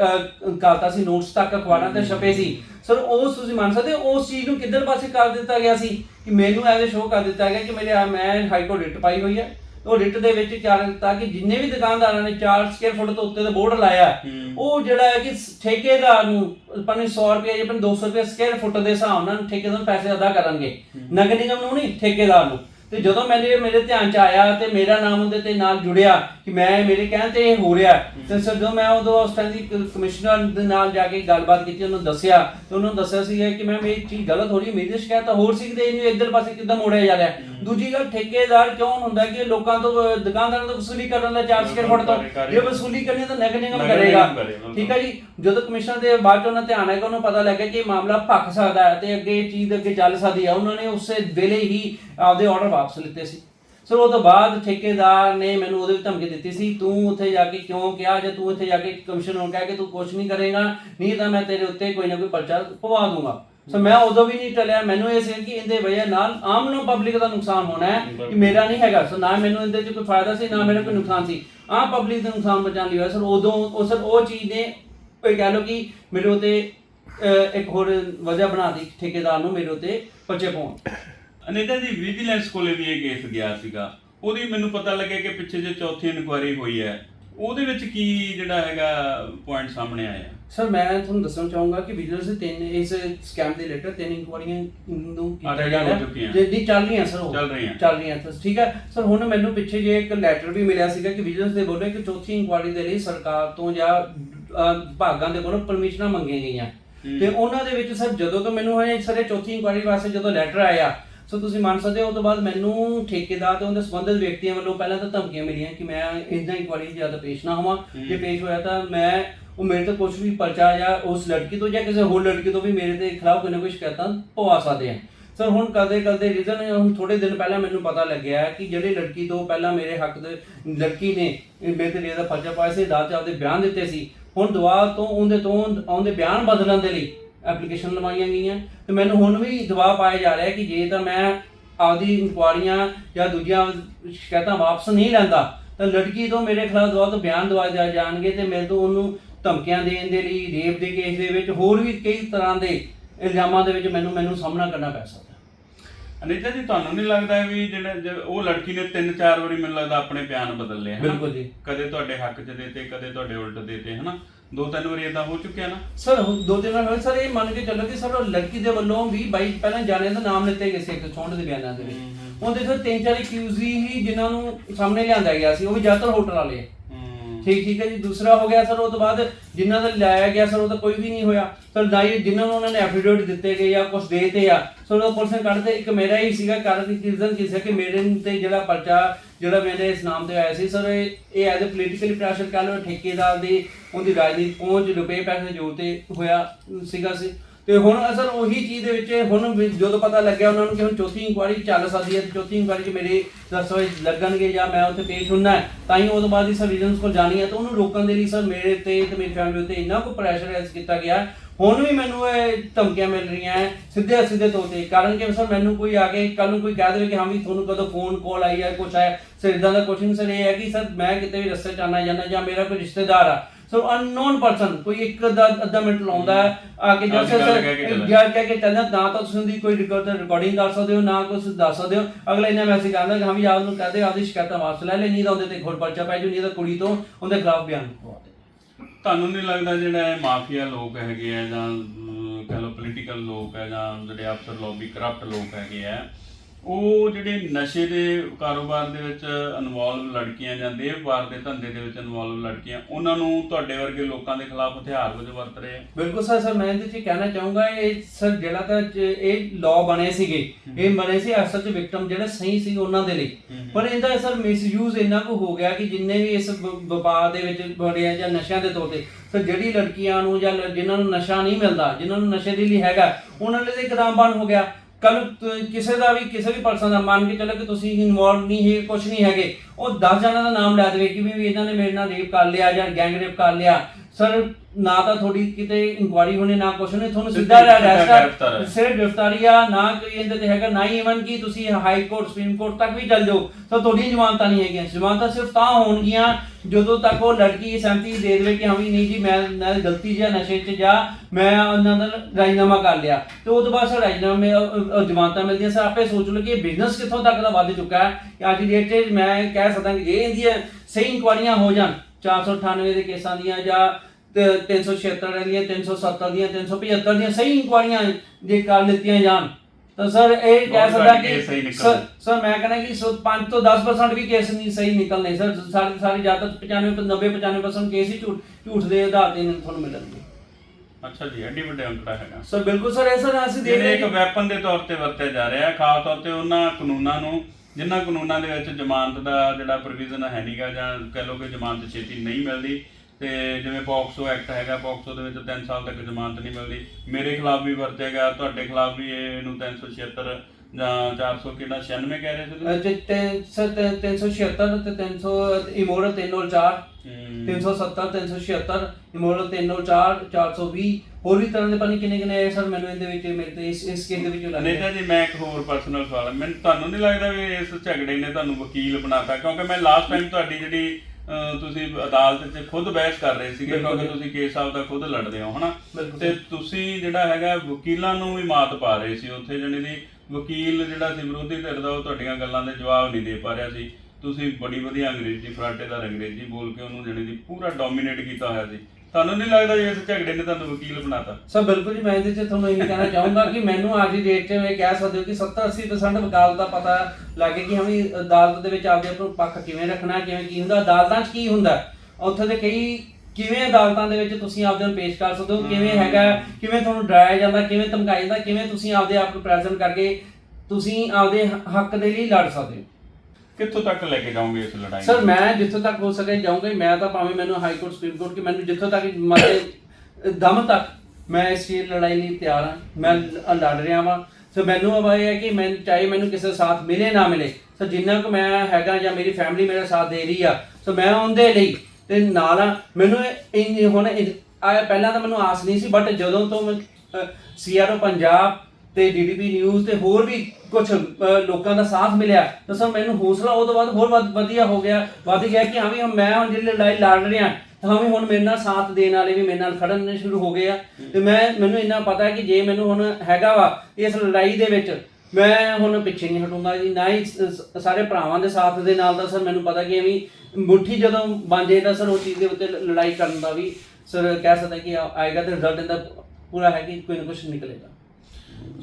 Speaker 2: ਕਰਤਾ ਸੀ ਨੋਟਸ ਤੱਕ ਅਖਬਾਰਾਂ ਤੇ ਛਪੇ ਸੀ। ਸਰ ਉਸ ਤੁਸੀਂ ਮੰਨ ਸਕਦੇ ਹੋ ਉਸ ਚੀਜ਼ ਨੂੰ ਕਿੱਧਰ ਪਾਸੇ ਕਰ ਦਿੱਤਾ ਗਿਆ ਸੀ ਕਿ ਮੈਨੂੰ ਐਜ਼ ਸ਼ੋਅ ਕਰ ਦਿੱਤਾ ਗਿਆ ਕਿ ਮੇਰੇ ਮੈਂ ਹਾਈ ਕੋਰਟ ਰਿਟ ਪਾਈ ਹੋਈ ਹੈ। ਉਹ ਰਿਟ ਦੇ ਵਿੱਚ ਕਰ ਦਿੱਤਾ ਕਿ ਜਿੰਨੇ ਵੀ ਦੁਕਾਨਦਾਰਾਂ ਨੇ 4 ਸਕੁਅਰ ਫੁੱਟ ਤੋਂ ਉੱਤੇ ਦਾ ਬੋਰਡ ਲਾਇਆ। ਉਹ ਜਿਹੜਾ ਹੈ ਕਿ ਠੇਕੇਦਾਰ ਨੂੰ ਆਪਣੇ 100 ਰੁਪਏ ਜਾਂ ਆਪਣੇ 200 ਰੁਪਏ ਸਕੁਅਰ ਫੁੱਟ ਦੇ ਹਿਸਾਬ ਨਾਲ ਠੇਕੇਦਾਰ ਨੂੰ ਪੈਸੇ ਅਦਾ ਕਰਨਗੇ। ਨਗਰ ਨਿਗਮ ਨੂੰ ਨਹੀਂ ਠੇਕੇਦਾਰ ਨੂੰ। ਤੇ ਜਦੋਂ ਮੇਰੇ ਮੇਰੇ ਧਿਆਨ ਚ ਆਇਆ ਤੇ ਮੇਰਾ ਨਾਮ ਉਹਦੇ ਤੇ ਨਾਲ ਜੁੜਿਆ ਕਿ ਮੈਂ ਮੇਰੇ ਕਹਿਣ ਤੇ ਇਹ ਹੋ ਰਿਹਾ। ਤੇ ਸਰ ਜਦੋਂ ਮੈਂ ਉਦੋਂ ਉਸ ਟਾਈਮ ਦੀ ਕਮਿਸ਼ਨਰ ਦੇ ਨਾਲ ਜਾ ਕੇ ਗੱਲਬਾਤ ਕੀਤੀ ਉਹਨੂੰ ਦੱਸਿਆ ਤੇ ਉਹਨੂੰ ਦੱਸਿਆ ਸੀ ਕਿ ਮੈਂ ਇਹ ਚੀਜ਼ ਗਲਤ ਹੋ ਰਹੀ ਮੇਰੀ ਸ਼ਿਕਾਇਤ ਹੋਰ ਸੀ ਕਿ ਇਹਨੂੰ ਇੱਧਰ ਪਾਸੇ ਕਿੱਦਾਂ ਮੋੜਿਆ ਜਾ ਰਿਹਾ। ਦੂਜੀ ਗੱਲ ਠੇਕੇਦਾਰ ਕਿਉਂ ਹੁੰਦਾ ਕਿ ਲੋਕਾਂ ਤੋਂ ਦੁਕਾਨਦਾਰਾਂ ਤੋਂ ਵਸੂਲੀ ਕਰਨ ਦਾ 4 ਸਕੁਅਰ ਫੁੱਟ ਤੋਂ?
Speaker 1: ਕਰੇ।
Speaker 2: ਜੇ ਵਸੂਲੀ ਕਰਨੀ ਤਾਂ ਨਗਰ ਨਿਗਮ ਕਰੇਗਾ। ਠੀਕ ਹੈ ਜੀ? ਜਦੋਂ ਕਮਿਸ਼ਨਰ ਦੇ ਬਾਅਦ ਚ ਉਹਨਾਂ ਧਿਆਨ ਆਏਗਾ ਉਹਨੂੰ ਪਤਾ ਲੱਗਾ ਕਿ ਇਹ ਮਾਮਲਾ ਭੱਖ ਸਕਦਾ ਹੈ ਤੇ ਅੱਗੇ ਇਹ ਚੀਜ਼ ਅੱਗੇ ਚੱਲ ਸਕਦੀ ਹੈ ਉਹਨਾਂ ਨੇ ਉਸੇ ਵੇਲੇ ਹੀ ਆਪਦੇ ਆਰਡਰ ਵਾਪਸ ਲਿੱਤੇ ਸੀ। ਸਰ ਉਹ ਤੋਂ ਬਾਅਦ ਠੇਕੇਦਾਰ ਨੇ ਮੈਨੂੰ ਉਹਦੇ ਵਿੱਚ ਧਮਕੀ ਦਿੱਤੀ ਸੀ ਤੂੰ ਉੱਥੇ ਜਾ ਕੇ ਕਿਉਂ ਕਿਹਾ? ਜੇ ਤੂੰ ਉੱਥੇ ਜਾ ਕੇ ਕਮਿਸ਼ਨਰ ਨੂੰ ਕਹਿ ਕੇ ਤੂੰ ਕੁਝ ਨਹੀਂ ਕਰੇਗਾ ਨਹੀਂ ਤਾਂ ਮੈਂ ਤੇਰੇ ਉੱਤੇ ਕੋਈ ਨਾ ਕੋਈ ਪਰਚਾ ਪਵਾ ਦੂੰਗਾ। ਸੋ ਮੈਂ ਉਦੋਂ ਵੀ ਨਹੀਂ ਟਲਿਆ। ਮੈਨੂੰ ਇਹ ਸੀ ਕਿ ਇਹਦੇ ਵਜ੍ਹਾ ਨਾਲ ਆਮ ਨੂੰ ਪਬਲਿਕ ਦਾ ਨੁਕਸਾਨ ਹੋਣਾ ਹੈ ਕਿ ਮੇਰਾ ਨਹੀਂ ਹੈਗਾ। ਸੋ ਨਾ ਮੈਨੂੰ ਇਹਦੇ 'ਚ ਕੋਈ ਫਾਇਦਾ ਸੀ ਨਾ ਮੇਰਾ ਕੋਈ ਨੁਕਸਾਨ ਸੀ। ਆਮ ਪਬਲਿਕ ਦਾ ਨੁਕਸਾਨ ਬਚਾਉਣ ਲਈ ਹੋਇਆ। ਸਰ ਉਦੋਂ ਉਹ ਸਰ ਉਹ ਚੀਜ਼ ਨੇ ਇਹ ਕਹਿ ਲਓ ਕਿ ਮੇਰੇ ਉਤੇ ਇੱਕ ਹੋਰ ਵਜ੍ਹਾ ਬਣਾ ਦਿੱਤੀ ਠੇਕੇਦਾਰ ਨੂੰ ਮੇਰੇ ਉਤੇ ਪਰਚੇ ਪਾਉਣ।
Speaker 1: ਅਨੇਤਾ ਜੀ ਵਿਜੀਲੈਂਸ ਕੋਲੇ ਵੀ ਇਹ ਕੇਸ ਗਿਆ ਸੀਗਾ। ਉਹਦੀ ਮੈਨੂੰ ਪਤਾ ਲੱਗਿਆ ਕਿ ਪਿੱਛੇ ਜੇ ਚੌਥੀ ਇਨਕੁਆਇਰੀ ਹੋਈ ਹੈ। ਉਹਦੇ ਵਿੱਚ ਕੀ ਜਿਹੜਾ ਹੈਗਾ ਪੁਆਇੰਟ ਸਾਹਮਣੇ ਆਇਆ?
Speaker 2: ਸਰ ਮੈਂ ਤੁਹਾਨੂੰ ਦੱਸਣਾ ਚਾਹੂੰਗਾ ਕਿ ਵਿਜੀਲੈਂਸ ਦੇ ਤਿੰਨ ਇਸ ਸਕੈਮ ਦੇ ਰਿਲੇਟਡ ਤਿੰਨ ਇਨਕੁਆਰੀਆਂ ਨੂੰ ਕੀਤਾ
Speaker 1: ਅੱਛਾ,
Speaker 2: ਜਾ
Speaker 1: ਹੋ
Speaker 2: ਰਿਹਾ
Speaker 1: ਚੁੱਕੀਆਂ।
Speaker 2: ਜਿਹੜੀ ਚੱਲ ਰਹੀਆਂ ਸਰ ਉਹ।
Speaker 1: ਚੱਲ ਰਹੀਆਂ।
Speaker 2: ਚੱਲ ਰਹੀਆਂ ਸਰ ਠੀਕ ਹੈ। ਸਰ ਹੁਣ ਮੈਨੂੰ ਪਿੱਛੇ ਜੇ ਇੱਕ ਲੈਟਰ ਵੀ ਮਿਲਿਆ ਸੀਗਾ ਕਿ ਵਿਜੀਲੈਂਸ ਦੇ ਬੋਲੇ ਕਿ ਚੌਥੀ ਇਨਕੁਆਰੀ ਦੇ ਲਈ ਸਰਕਾਰ ਤੋਂ ਜਾਂ ਵਿਭਾਗਾਂ ਦੇ ਕੋਲੋਂ ਪਰਮਿਸ਼ਨਾਂ ਮੰਗੀਆਂ ਗਈਆਂ। ਤੇ ਉਹਨਾਂ ਦੇ ਵਿੱਚ ਸਰ ਜਦੋਂ ਤੋਂ ਮੈਨੂੰ ਇਹ ਸਰ ਚੌਥੀ ਇਨਕੁਆਰੀ ਵਾਸਤੇ ਜਦੋਂ ਲੈਟਰ ਆਇਆ ਸੋ ਤੁਸੀਂ ਮੰਨ ਸਕਦੇ ਹੋ ਉਹ ਤੋਂ ਬਾਅਦ ਮੈਨੂੰ ਠੇਕੇਦਾਰ ਤੇ ਉਹਦੇ ਸੰਬੰਧਿਤ ਵਿਅਕਤੀਆਂ ਵੱਲੋਂ ਪਹਿਲਾਂ ਤਾਂ ਧਮਕੀਆਂ ਮਿਲੀਆਂ ਕਿ ਮੈਂ ਇਦਾਂ ਇਨਕੁਆਰੀ ਜ਼ਿਆਦਾ ਪੇਸ਼ ਨਾ ਹੋਵਾਂ। ਜੇ ਪੇਸ਼ ਹੋਇਆ ਤਾਂ ਮੈਂ ਉਹ ਮੇਰੇ ਤੇ ਕੁਝ ਵੀ ਪਰਚਾ ਜਾਂ ਉਸ ਲੜਕੀ ਤੋਂ ਜਾਂ ਕਿਸੇ ਹੋਰ ਲੜਕੀ ਤੋਂ ਵੀ ਮੇਰੇ ਦੇ ਖਿਲਾਫ ਕੋਈ ਨਾ ਕੋਈ ਸ਼ਿਕਾਇਤਾਂ ਪਵਾ ਸਕਦੇ ਆ। ਸਰ ਹੁਣ ਕਦੇ ਕਦੇ ਰੀਜ਼ਨ ਹੁਣ ਥੋੜੇ ਦਿਨ ਪਹਿਲਾਂ ਮੈਨੂੰ ਪਤਾ ਲੱਗਿਆ ਕਿ ਜਿਹੜੀ ਲੜਕੀ ਤੋਂ ਪਹਿਲਾਂ ਮੇਰੇ ਹੱਕ ਦੇ ਲੜਕੀ ਨੇ ਮੇਰੇ ਤੇ ਦਾ ਪਰਚਾ ਪਾਇਆ ਸੀ 'ਚ ਆਪਦੇ ਬਿਆਨ ਦਿੱਤੇ ਸੀ। ਹੁਣ ਦੁਆ ਤੋਂ ਉਹਦੇ ਤੋਂ ਉਹਦੇ ਬਿਆਨ ਬਦਲਣ ਦੇ ਲਈ ਐਪਲੀਕੇਸ਼ਨ ਲਵਾਈਆਂ ਗਈਆਂ। ਤੇ ਮੈਨੂੰ ਹੁਣ ਵੀ ਦਬਾਅ ਪਾਇਆ ਜਾ ਰਿਹਾ ਕਿ ਜੇ ਤਾਂ ਮੈਂ ਆਪਦੀ ਇਨਕੁਆਰੀਆਂ ਜਾਂ ਦੂਜੀਆਂ ਸ਼ਿਕਾਇਤਾਂ ਵਾਪਸ ਨਹੀਂ ਲੈਂਦਾ ਤਾਂ ਲੜਕੀ ਤੋਂ ਮੇਰੇ ਖਿਲਾਫ ਦਵਾ ਤੋਂ ਬਿਆਨ ਦਵਾਏ ਜਾ ਜਾਣਗੇ ਤੇ ਮੇਰੇ ਤੋਂ ਉਹਨੂੰ ਧਮਕੀਆਂ ਦੇਣ ਦੇ ਲਈ ਰੇਪ ਦੇ ਕੇਸ ਦੇ ਵਿੱਚ ਹੋਰ ਵੀ ਕਈ ਤਰ੍ਹਾਂ ਦੇ ਇਲਜ਼ਾਮਾਂ ਦੇ ਵਿੱਚ ਮੈਨੂੰ ਮੈਨੂੰ ਸਾਹਮਣਾ ਕਰਨਾ ਪੈ ਸਕਦਾ।
Speaker 1: ਅਨੀਤਾ ਜੀ ਤੁਹਾਨੂੰ ਨਹੀਂ ਲੱਗਦਾ ਵੀ ਜਿਹੜੇ ਉਹ ਲੜਕੀ ਨੇ ਤਿੰਨ ਚਾਰ ਵਾਰੀ ਮੈਨੂੰ ਲੱਗਦਾ ਆਪਣੇ ਬਿਆਨ ਬਦਲ ਲਏ ਹਨਾ?
Speaker 2: ਬਿਲਕੁਲ ਜੀ।
Speaker 1: ਕਦੇ ਤੁਹਾਡੇ ਹੱਕ 'ਚ ਦੇਤੇ ਕਦੇ ਤੁਹਾਡੇ ਉਲਟ ਦੇਤੇ ਹਨਾ? ਦੋ ਤਿੰਨ ਵਾਰੀ ਇਦਾਂ ਹੋ ਚੁੱਕਿਆ ਨਾ।
Speaker 2: ਸਰ ਹੁਣ ਦੋ ਤਿੰਨ ਵਾਰ ਹੋਏ ਸਰ ਇਹ ਮੰਨ ਕੇ ਚੱਲੋ ਕਿ ਸਰ ਲੜਕੀ ਦੇ ਵੱਲੋਂ ਵੀ ਬਾਈ ਪਹਿਲਾਂ ਜਾਣੇ ਦਾ ਨਾਮ ਲਿੱਤੇ ਗਏ ਸੀ ਇੱਕ ਛੋਂਡ ਦੇ ਬਿਆਨਾਂ ਦੇ ਵਿੱਚ। ਉਹਦੇ ਸਰ ਤਿੰਨ ਚਾਰ ਅਕਿਊਜ਼ੀ ਹੀ ਜਿਨ੍ਹਾਂ ਨੂੰ ਸਾਹਮਣੇ ਲਿਆਂਦਾ ਗਿਆ ਸੀ ਉਹ ਵੀ ਜ਼ਿਆਦਾਤਰ ਹੋਟਲ ਵਾਲੇ ਆ। ਠੀਕ ਠੀਕ ਹੈ ਜੀ ਦੂਸਰਾ ਹੋ ਗਿਆ ਸਰ ਉਹ ਤੋਂ ਬਾਅਦ ਜਿਨ੍ਹਾਂ ਦਾ ਲਾਇਆ ਗਿਆ ਸਰ ਉਹ ਤਾਂ ਕੋਈ ਵੀ ਨਹੀਂ ਹੋਇਆ। ਸਰ ਦਾਈ ਜਿਨ੍ਹਾਂ ਨੂੰ ਉਹਨਾਂ ਨੇ ਐਫੀਡੇਵਿਟ ਦਿੱਤੇ ਗਏ ਜਾਂ ਕੁਝ ਦੇਤੇ ਆ। ਸਰ ਉਹ ਪੁਲਿਸ ਨੇ ਕੱਢਦੇ ਇੱਕ ਮੇਰਾ ਹੀ ਸੀਗਾ ਕਾਰਨ ਕਿ ਰੀਜ਼ਨ ਕੀ ਸੀ ਕਿ ਮੇਰੇ ਤੇ ਜਿਹੜਾ ਪਰਚਾ ਜਿਹੜਾ ਮੇਰੇ ਇਸ ਨਾਮ ਤੇ ਆਇਆ ਸੀ, ਸਰ, ਇਹ ਇਹ ਐਜ਼ ਅ ਪੋਲੀਟੀਕਲੀ ਪ੍ਰੈਸ਼ਰ ਕਹ ਲਓ, ਠੇਕੇਦਾਰ ਦੀ, ਉਹਦੀ ਰਾਜਨੀਤੀ ਪਹੁੰਚ ਰੁਪਏ ਪੈਸੇ ਜੋ ਤੇ ਹੋਇਆ ਸੀਗਾ ਸੀ। ਤੇ ਹੁਣ ਅਸਲ ਉਹੀ ਚੀਜ਼ ਦੇ ਵਿੱਚ ਹੁਣ ਵੀ ਜਦੋਂ ਪਤਾ ਲੱਗਿਆ ਉਹਨਾਂ ਨੂੰ ਕਿ ਹੁਣ ਚੌਥੀ ਇਨਕੁਆਇਰੀ ਚੱਲ ਸਕਦੀ ਹੈ, ਤੇ ਚੌਥੀ ਇਨਕੁਆਇਰੀ 'ਚ ਮੇਰੇ ਦਸਤਾਵੇਜ਼ ਲੱਗਣਗੇ ਜਾਂ ਮੈਂ ਉੱਥੇ ਪੇਸ਼ ਹੁੰਨਾ ਹੈ, ਤਾਂ ਹੀ ਉਹ ਤੋਂ ਬਾਅਦ ਹੀ ਸਰ ਰੀਜਨਸ ਕੋਲ ਜਾਣੀ ਹੈ, ਤਾਂ ਉਹਨੂੰ ਰੋਕਣ ਦੇ ਲਈ ਸਰ ਮੇਰੇ ਤੇ ਤੇ ਮੇਰੀ ਫੈਮਿਲੀ ਉੱਤੇ ਇੰਨਾ ਕੁ ਪ੍ਰੈਸ਼ਰ ਕੀਤਾ ਗਿਆ ਹੁਣ ਵੀ ਮੈਨੂੰ ਇਹ ਧਮਕੀਆਂ ਮਿਲ ਰਹੀਆਂ ਹੈ ਸਿੱਧੇ ਸਿੱਧੇ ਤੌਰ ਤੇ। ਕਾਰਨ ਕਿ ਸਰ? ਮੈਨੂੰ ਕੋਈ ਆ ਕੇ ਕੱਲ ਨੂੰ ਕੋਈ ਕਹਿ ਦੇਵੇ ਕਿ ਹਾਂ ਵੀ ਤੁਹਾਨੂੰ ਕਦੋਂ ਫੋਨ ਕਾਲ ਆਈ ਹੈ ਕੁਛ ਹੈ ਸਰ ਇਦਾਂ ਦਾ ਕੁਐਸਚਨ ਸਰ ਇਹ ਹੈ ਕਿ ਸਰ ਮੈਂ ਕਿਤੇ ਵੀ ਰਸਤੇ ਚ ਜਾਂਦਾ ਜਾਂ ਮੇਰਾ ਕੋਈ ਰਿਸ਼ਤੇਦਾਰ ਆ ਸੋ ਅਨਨੋਨ ਪਰਸਨ ਕੋਈ ਇੱਕ ਅੱਧਾ ਅੱਧਾ ਮਿੰਟ ਲਾਉਂਦਾ ਹੈ ਆ ਕੇ ਜਦ ਸਰ ਗਿਆ ਕਹਿ ਕੇ ਚੱਲਦਾ ਨਾ ਤਾਂ ਤੁਸੀਂ ਦੀ ਕੋਈ ਰਿਕਾਰਡਿੰਗ ਕਰ ਸਕਦੇ ਹੋ ਨਾ ਕੁਝ ਦੱਸ ਸਕਦੇ ਹੋ। ਅਗਲਾ ਇਹਨਾਂ ਮੈਸੇਜ ਕਰਦਾ ਕਿ ਹਾਂ ਵੀ ਆਪ ਨੂੰ ਕਹਦੇ ਆਪਦੀ ਸ਼ਿਕਾਇਤਾਂ ਵਾਪਸ ਲੈ ਲੈ ਨਹੀਂ ਤਾਂ ਉਹਦੇ ਤੇ ਘੋੜ ਪਰਚਾ ਪੈ ਜੂ ਨਹੀਂ ਤਾਂ ਕੁੜੀ ਤੋਂ ਉਹਦੇ ਖਿਲਾਫ ਬਿਆਨ
Speaker 1: ਤੁਹਾਨੂੰ ਨਹੀਂ ਲੱਗਦਾ ਜਿਹੜਾ ਇਹ ਮਾਫੀਆ ਲੋਕ ਹੈਗੇ ਆ ਜਾਂ ਅਮ, ਕਹਿ ਲਓ ਪੋਲੀਟੀਕਲ ਲੋਕ ਹੈ ਜਾਂ ਜਿਹੜੇ ਅਫਸਰ ਲੋਬੀ ਕਰਪਟ ਲੋਕ ਹੈਗੇ ਆ ਉਹ ਜਿਹੜੇ ਨਸ਼ੇ ਦੇ ਕਾਰੋਬਾਰ ਦੇ ਵਿੱਚ ਇਨਵੋਲਵ ਲੜਕੀਆਂ ਜਾਂ ਦੇਹ ਵਪਾਰ ਦੇ ਧੰਦੇ ਦੇ ਵਿੱਚ ਇਨਵੋਲਵ ਲੜਕੀਆਂ ਉਹਨਾਂ ਨੂੰ ਤੁਹਾਡੇ ਵਰਗੇ ਲੋਕਾਂ ਦੇ ਖਿਲਾਫ ਹਥਿਆਰ ਵਜੋਂ ਵਰਤ ਰਹੇ ਆ?
Speaker 2: ਬਿਲਕੁਲ ਸਰ ਸਰ ਮੈਂ ਇਹਦੇ ਚ ਕਹਿਣਾ ਚਾਹੂੰਗਾ ਇਹ ਸਰ ਜਿਹੜਾ ਤਾਂ ਇਹ ਲਾਅ ਬਣੇ ਸੀਗੇ ਇਹ ਬਣੇ ਸੀ ਅਸਲ ਚ ਵਿਕਟਮ ਜਿਹੜੇ ਸਹੀ ਸੀ ਉਹਨਾਂ ਦੇ ਲਈ। ਪਰ ਇਹਦਾ ਸਰ ਮਿਸਯੂਜ਼ ਇੰਨਾ ਕੁ ਹੋ ਗਿਆ ਕਿ ਜਿੰਨੇ ਵੀ ਇਸ ਵਪਾਰ ਦੇ ਵਿੱਚ ਬੜੇ ਆ ਜਾਂ ਨਸ਼ਿਆਂ ਦੇ ਤੌਰ ਤੇ ਸਰ ਜਿਹੜੀ ਲੜਕੀਆਂ ਨੂੰ ਜਾਂ ਜਿਨ੍ਹਾਂ ਨੂੰ ਨਸ਼ਾ ਨਹੀਂ ਮਿਲਦਾ ਜਿਨ੍ਹਾਂ ਨੂੰ ਨਸ਼ੇ ਦੇ ਲਈ ਹੈਗਾ ਉਹਨਾਂ ਲਈ ਤਾਂ ਇੱਕਦਮ ਬੰਦ ਹੋ ਗਿਆ। ਕੱਲ ਕਿਸੇ ਦਾ ਵੀ, ਕਿਸੇ ਵੀ ਪਰਸਨ ਦਾ ਮੰਨ ਕੇ ਚੱਲੋ ਕਿ ਤੁਸੀਂ ਇਨਵੋਲਵ ਨਹੀਂ ਹੈ ਕੁਝ ਨਹੀਂ ਹੈਗੇ, ਉਹ 10 ਜਣਾਂ ਦਾ ਨਾਮ ਲੈ ਦੇਵੇ ਕਿ ਵੀ ਇਹਨਾਂ ਨੇ ਮੇਰੇ ਨਾਲ ਰੇਪ ਕਰ ਲਿਆ ਜਾਂ ਗੈਂਗ ਰੇਪ ਕਰ ਲਿਆ। ਸਰ ਨਾ ਤਾਂ ਥੋੜੀ ਕਿਤੇ ਇਨਕੁਆਰੀ ਹੋਣੀ ਨਾ ਕੁਛ ਨਹੀਂ ਤੁਹਾਨੂੰ
Speaker 1: ਸਿੱਧੀ-
Speaker 2: ਅਰੈਸਟ
Speaker 1: ਗ੍ਰਿਫਤਾਰ ਹੈ।
Speaker 2: ਸਿਰਫ ਗ੍ਰਿਫਤਾਰੀ ਆ ਨਾ ਕੋਈ ਇਹਦੇ ਤੇ ਹੈਗਾ ਨਾ ਹੀ ਇਵਨ ਕਿ ਤੁਸੀਂ ਹਾਈ ਕੋਰਟ ਸੁਪਰੀਮ ਕੋਰਟ ਤੱਕ ਵੀ ਚੱਲ ਜਾਓ। ਤਾਂ ਤੁਹਾਡੀਆਂ ਜ਼ਮਾਨਤਾਂ ਨਹੀਂ ਹੈਗੀਆਂ। ਜ਼ਮਾਨਤਾਂ ਸਿਰਫ ਤਾਂ ਹੋਣਗੀਆਂ ਜਦੋਂ ਤੱਕ ਉਹ ਲੜਕੀ ਸਹਿਮਤੀ ਦੇ ਦੇਵੇ ਕਿ ਹਾਂ ਵੀ ਨਹੀਂ ਜੀ ਮੈਂ ਨਾ ਗਲਤੀ ਜਾਂ ਨਸ਼ੇ 'ਚ ਜਾ ਮੈਂ ਉਹਨਾਂ ਦਾ ਰਾਜੀਨਾਮਾ ਕਰ ਲਿਆ। ਤੇ ਉਹ ਤੋਂ ਬਾਅਦ ਸਰ ਰਾਜੀਨਾਮੇ ਅ, ਅ, ਅ, ਜ਼ਮਾਨਤਾਂ ਮਿਲਦੀਆਂ। ਸਰ ਆਪੇ ਸੋਚ ਲਓ ਕਿ ਇਹ ਬਿਜ਼ਨਸ ਕਿੱਥੋਂ ਤੱਕ ਦਾ ਵੱਧ ਚੁੱਕਾ ਹੈ। ਕਿ ਅੱਜ ਦੀ ਡੇਟ 'ਚ ਮੈਂ ਕਹਿ ਸਕਦਾ ਕਿ ਜੇ ਇਹਦੀਆਂ ਸਹੀ ਇਨਕੁਆਰੀਆਂ ਹੋ ਜਾਣ। 498 ਦੇ ਕੇਸਾਂ ਦੀਆਂ ਜਾਂ ਤੇ 376 ਦੀਆਂ 370 ਦੀਆਂ 375 ਦੀਆਂ ਸਹੀ ਇਨਕੁਆਰੀਆਂ ਜੇ ਕਰ ਲਿੱਤੀਆਂ ਜਾਣ ਤਾਂ ਸਰ ਇਹ ਕਹਿ ਸਕਦਾ ਕਿ। ਸਰ ਸਰ ਮੈਂ ਕਹਿੰਦਾ ਕਿ 5 ਤੋਂ 10% ਵੀ ਕੇਸ ਨਹੀਂ ਸਹੀ ਨਿਕਲਨੇ ਸਰ ਸਾਰੇ ਸਾਰੇ ਜ਼ਿਆਦਾ 95 90 95% ਕੇਸ ਹੀ ਝੂਠ ਝੂਠ ਦੇ ਆਧਾਰ ਤੇ ਤੁਹਾਨੂੰ ਮਿਲਣਗੇ
Speaker 1: ਅੱਛਾ ਜੀ ਐਡੀ ਵੱਡੇ ਅੰਕੜਾ ਹੈਗਾ
Speaker 2: ਸਰ ਬਿਲਕੁਲ ਸਰ ਐਸਾ ਅਸੀਂ ਦੇਖ ਰਹੇ
Speaker 1: ਇੱਕ ਵੈਪਨ ਦੇ ਤੌਰ ਤੇ ਵਰਤਿਆ ਜਾ ਰਿਹਾ ਖਾਸ ਤੌਰ ਤੇ ਉਹਨਾਂ ਕਾਨੂੰਨਾਂ ਨੂੰ ਜਿਨ੍ਹਾਂ ਕਾਨੂੰਨਾਂ ਦੇ ਵਿੱਚ ਜ਼ਮਾਨਤ ਦਾ ਜਿਹੜਾ ਪ੍ਰੋਵੀਜ਼ਨ ਹੈ ਨਹੀਂਗਾ ਜਾਂ ਕਹਿ ਲਓ ਕਿ ਜ਼ਮਾਨਤ ਛੇਤੀ ਨਹੀਂ ਮਿਲਦੀ ਤੇ ਜਿਵੇਂ ਪੌਕਸੋ ਐਕਟ ਹੈਗਾ ਪੌਕਸੋ ਦੇ ਵਿੱਚ 3 ਸਾਲ ਤੱਕ ਜ਼ਮਾਨਤ ਨਹੀਂ ਮਿਲਦੀ। ਮੇਰੇ ਖਿਲਾਫ ਵੀ ਵਰਤਿਆ ਗਿਆ ਤੁਹਾਡੇ ਖਿਲਾਫ ਵੀ ਇਹਨੂੰ 376 ਜਾਂ 400 ਕਿਹੜਾ 96 ਕਹਿ ਰਹੇ ਸੀ
Speaker 2: ਤੇ ਤੇ- ਸਰ ਤੇ 376 ਤੇ 300 ਇਮੋਰਲ 304
Speaker 1: ਹਮ,
Speaker 2: 370 376 ਇਮੋਰਲ 304 420 ਹੋਰ ਵੀ ਤਰ੍ਹਾਂ ਦੇ ਪਾਣੀ ਕਿੰਨੇ ਕਿੰਨੇ ਆਏ ਸਰ ਮੈਨੂੰ ਇਹਦੇ ਵਿੱਚ ਮੇਰੇ ਤੇ ਇਸ ਇਸ ਕੇਸ ਦੇ ਵਿੱਚ ਲੱਗਦਾ
Speaker 1: ਅਨੀਤਾ ਜੀ ਮੈਂ ਇੱਕ ਹੋਰ ਪਰਸਨਲ ਸਵਾਲ ਮੈਨੂੰ ਤੁਹਾਨੂੰ ਨਹੀਂ ਲੱਗਦਾ ਵੀ ਇਸ ਝਗੜੇ ਨੇ ਤੁਹਾਨੂੰ ਵਕੀਲ ਬਣਾਤਾ? ਕਿਉਂਕਿ ਮੈਂ ਲਾਸਟ ਟਾਈਮ ਤੁਹਾਡੀ ਜਿਹੜੀ ਤੁਸੀਂ ਅਦਾਲਤ 'ਚ ਖੁਦ ਬਹਿਸ ਕਰ ਰਹੇ ਸੀਗੇ ਕਿਉਂਕਿ ਤੁਸੀਂ ਕੇਸ ਸਾਹਿਬ ਦਾ ਖੁਦ ਲੜਦੇ ਹੋ ਹਨਾ? ਤੇ ਤੁਸੀਂ ਜਿਹੜਾ ਹੈਗਾ ਵਕੀਲਾਂ ਨੂੰ ਵੀ ਮਾਤ ਪਾ ਰਹੇ ਸੀ ਉੱਥੇ ਜਣੀ ਦੀ ਵਕੀਲ ਜਿਹੜਾ ਸੀ ਵਿਰੋਧੀ ਧਿਰ ਦਾ ਉਹ ਤੁਹਾਡੀਆਂ ਗੱਲਾਂ ਦੇ ਜਵਾਬ ਨਹੀਂ ਦੇ ਪਾ ਰਿਹਾ ਸੀ। ਤੁਸੀਂ ਬੜੀ ਵਧੀਆ ਅੰਗਰੇਜ਼ੀ ਫਰਾਟੇਦਾਰ ਅੰਗਰੇਜ਼ੀ ਬੋਲ ਕੇ ਉਹਨੂੰ ਜਣੀ ਦੀ ਪੂਰਾ ਡੋਮੀਨੇਟ ਕੀਤਾ ਹੋਇਆ ਸੀ। ਤੁਹਾਨੂੰ ਨਹੀਂ ਲੱਗਦਾ ਇਸ ਝਗੜੇ ਨੇ ਤੁਹਾਨੂੰ ਵਕੀਲ ਬਣਾਤਾ?
Speaker 2: ਸਰ ਬਿਲਕੁਲ ਜੀ ਮੈਂ ਇਹਦੇ 'ਚ ਤੁਹਾਨੂੰ ਇਹ ਕਹਿਣਾ ਚਾਹੂੰਗਾ ਕਿ ਮੈਨੂੰ ਅੱਜ ਦੀ ਡੇਟ 'ਤੇ ਇਹ ਕਹਿ ਸਕਦੇ ਹੋ ਕਿ 70-80% ਵਕਾਲਤ ਦਾ ਪਤਾ ਲੱਗੇ ਕਿ ਹਮੀ ਅਦਾਲਤ ਦੇ ਵਿੱਚ ਆਪਦੇ ਆਪ ਨੂੰ ਪੱਖ ਕਿਵੇਂ ਰੱਖਣਾ ਕਿਵੇਂ ਕੀ ਹੁੰਦਾ ਅਦਾਲਤਾਂ 'ਚ ਕੀ ਹੁੰਦਾ? ਉੱਥੇ ਦੇ ਕਈ ਕਿਵੇਂ ਅਦਾਲਤਾਂ ਦੇ ਵਿੱਚ ਤੁਸੀਂ ਆਪਦੇ ਨੂੰ ਪੇਸ਼ ਕਰ ਸਕਦੇ ਹੋ ਕਿਵੇਂ ਹੈਗਾ ਕਿਵੇਂ ਤੁਹਾਨੂੰ ਡਰਾਇਆ ਜਾਂਦਾ ਕਿਵੇਂ ਧਮਕਾਇਆ ਜਾਂਦਾ ਕਿਵੇਂ ਤੁਸੀਂ ਆਪਦੇ ਆਪ ਨੂੰ ਪ੍ਰੈਜ਼ੈਂਟ ਕਰਕੇ ਤੁਸੀਂ ਆਪਦੇ ਹੱਕ ਦੇ ਲਈ ਲੜ ਸਕਦੇ ਹੋ।
Speaker 1: ਕਿੱਥੋਂ ਤੱਕ ਲੈ ਕੇ ਜਾਓਗੇ ਇਸ ਲੜਾਈ
Speaker 2: ਸਰ
Speaker 1: ਨੂੰ?
Speaker 2: ਮੈਂ ਜਿੱਥੋਂ ਤੱਕ ਹੋ ਸਕੇ ਜਾਊਂਗਾ ਮੈਂ ਤਾਂ ਭਾਵੇਂ ਮੈਨੂੰ ਹਾਈ ਕੋਰਟ ਸੁਪਰੀਮ ਕੋਰਟ ਕਿ ਮੈਨੂੰ ਜਿੱਥੋਂ ਤੱਕ ਮਾਰੇ ਦਮ ਤੱਕ ਮੈਂ ਇਸ ਚੀਜ਼ ਲੜਾਈ ਲਈ ਤਿਆਰ ਹਾਂ ਮੈਂ ਲ- ਲੜ ਰਿਹਾ ਵਾਂ ਸੋ ਮੈਨੂੰ ਅਬ ਇਹ ਹੈ ਕਿ ਮੈਂ ਚਾਹੇ ਮੈਨੂੰ ਕਿਸੇ ਦਾ ਸਾਥ ਮਿਲੇ ਨਾ ਮਿਲੇ ਸੋ ਜਿੰਨਾ ਕੁ ਮੈਂ ਹੈਗਾ ਜਾਂ ਮੇਰੀ ਫੈਮਿਲੀ ਮੇਰਾ ਸਾਥ ਦੇ ਰਹੀ ਆ ਸੋ ਮੈਂ ਉਹਦੇ ਲਈ ਤੇ ਨਾਲ ਆ ਮੈਨੂੰ ਇਹ- ਇੰਨੀ ਹੁਣ ਇਹ- ਆ ਪਹਿਲਾਂ ਤਾਂ ਮੈਨੂੰ ਆਸ ਨਹੀਂ ਸੀ ਬਟ ਜਦੋਂ ਤੋਂ ਮੈਂ ਸੀਆਰਓ ਪੰਜਾਬ ਤੇ ਡੀਡੀਪੀ ਨਿਊਜ਼ ਤੇ ਹੋਰ ਵੀ ਕੁਝ ਲੋਕਾਂ ਦਾ ਸਾਥ ਮਿਲਿਆ। ਤਾਂ ਸਰ, ਮੈਨੂੰ ਹੌਸਲਾ ਉਹ ਤੋਂ ਬਾਅਦ ਹੋਰ ਵਧ- ਵਧੀਆ ਹੋ ਗਿਆ। ਵੱਧ ਗਿਆ ਕਿ ਹਾਂ ਵੀ ਮੈਂ ਹੁਣ ਜਿਹੜੀ ਲੜਾਈ ਲੜ ਰਿਹਾ, ਤਾਂ ਵੀ ਹੁਣ ਮੇਰੇ ਨਾਲ ਸਾਥ ਦੇਣ ਵਾਲੇ ਵੀ ਮੇਰੇ ਨਾਲ ਖੜਨ ਸ਼ੁਰੂ ਹੋ ਗਏ ਆ। ਤੇ ਮੈਂ, ਮੈਨੂੰ ਇੰਨਾ ਪਤਾ ਹੈ ਕਿ ਜੇ ਮੈਨੂੰ ਹੁਣ ਹੈਗਾ ਵਾ ਇਸ ਲੜਾਈ ਦੇ ਵਿੱਚ, ਮੈਂ ਹੁਣ ਪਿੱਛੇ ਨਹੀਂ ਹਟੂੰਗਾ ਜੀ, ਨਾ ਹੀ ਸ- ਸਾਰੇ ਭਰਾਵਾਂ ਦੇ ਸਾਥ ਦੇ ਨਾਲ ਦਾ ਸਰ, ਮੈਨੂੰ ਪਤਾ ਕਿ ਐਵੇਂ ਮੁੱਠੀ ਜਦੋਂ ਬਣ ਜਾਏ ਤਾਂ ਸਰ, ਉਹ ਚੀਜ਼ ਦੇ ਉੱਤੇ ਲੜਾਈ ਕਰਨ ਦਾ ਵੀ ਸਰ, ਕਹਿ ਸਕਦਾ ਕਿ ਆਏਗਾ ਤੇ ਰਿਜ਼ਲਟ ਇਹਦਾ ਪੂਰਾ ਹੈ ਕਿ ਕੋਈ ਨਾ ਕੁਝ ਨਿਕਲੇਗਾ।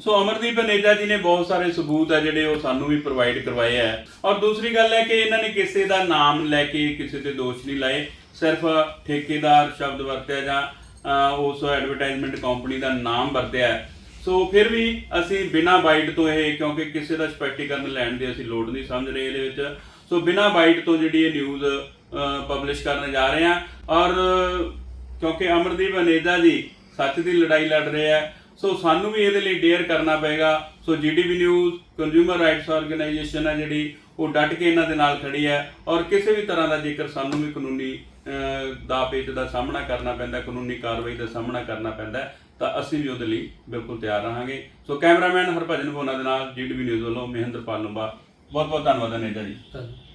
Speaker 1: ਸੋ ਅਮਰਦੀਪ ਅਨੇਜਾ ਜੀ ਨੇ ਬਹੁਤ ਸਾਰੇ ਸਬੂਤ ਹੈ ਜਿਹੜੇ ਉਹ ਸਾਨੂੰ ਵੀ ਪ੍ਰੋਵਾਈਡ ਕਰਵਾਏ ਆ। ਔਰ ਦੂਸਰੀ ਗੱਲ ਹੈ ਕਿ ਇਹਨਾਂ ਨੇ ਕਿਸੇ ਦਾ ਨਾਮ ਲੈ ਕੇ ਕਿਸੇ ਤੇ ਦੋਸ਼ ਨਹੀਂ ਲਾਏ। ਸਿਰਫ ਠੇਕੇਦਾਰ ਸ਼ਬਦ ਵਰਤਿਆ ਜਾਂ ਉਸ ਐਡਵਰਟਾਈਜ਼ਮੈਂਟ ਕੰਪਨੀ ਦਾ ਨਾਮ ਵਰਤਿਆ। ਸੋ ਫਿਰ ਵੀ ਅਸੀਂ ਬਿਨਾਂ ਬਾਈਟ ਤੋਂ ਇਹ, ਕਿਉਂਕਿ ਕਿਸੇ ਦਾ ਸਪੈਸ਼ਟੀਕਰਨ ਲੈਣ ਦੀ ਅਸੀਂ ਲੋੜ ਨਹੀਂ ਸਮਝ ਰਹੇ ਇਹਦੇ ਵਿੱਚ। ਸੋ ਬਿਨਾਂ ਬਾਈਟ ਤੋਂ ਜਿਹੜੀ ਇਹ ਨਿਊਜ਼ ਪਬਲਿਸ਼ ਕਰਨ ਜਾ ਰਹੇ ਹਾਂ ਔਰ ਕਿਉਂਕਿ ਅਮਰਦੀਪ ਅਨੇਜਾ ਜੀ ਸੱਚ ਦੀ ਲੜਾਈ ਲੜ ਰਹੇ ਆ। ਸੋ ਸਾਨੂੰ ਵੀ ਇਹਦੇ ਲਈ ਡੇਅਰ ਕਰਨਾ ਪਏਗਾ। So GDP news consumer rights organisation ਹੈ ਜਿਹੜੀ, ਉਹ ਡਟ ਕੇ ਇਹਨਾਂ ਦੇ ਨਾਲ ਖੜੀ ਹੈ ਔਰ ਕਿਸੇ ਵੀ ਤਰ੍ਹਾਂ ਦਾ ਜੇਕਰ ਸਾਨੂੰ ਵੀ ਕਾਨੂੰਨੀ ਦਾ ਪੇਚ ਦਾ ਸਾਹਮਣਾ ਕਰਨਾ ਪੈਂਦਾ, ਕਾਨੂੰਨੀ ਕਾਰਵਾਈ ਦਾ ਸਾਹਮਣਾ ਕਰਨਾ ਪੈਂਦਾ, ਤਾਂ ਅਸੀਂ ਵੀ ਉਹਦੇ ਲਈ ਬਿਲਕੁਲ ਤਿਆਰ ਰਹਾਂਗੇ। ਸੋ ਕੈਮਰਾਮੈਨ ਹਰਭਜਨ ਭੋਨਾ ਦੇ ਨਾਲ ਜੀਡੀਪੀ ਨਿਊਜ਼ ਵੱਲੋਂ ਮਹਿੰਦਰ ਪਾਲੂੰਬਾ ਬਹੁਤ ਬਹੁਤ ਧੰਨਵਾਦ ਅਨੇਜਾ ਜੀ।
Speaker 2: ਧੰਨਵਾਦ।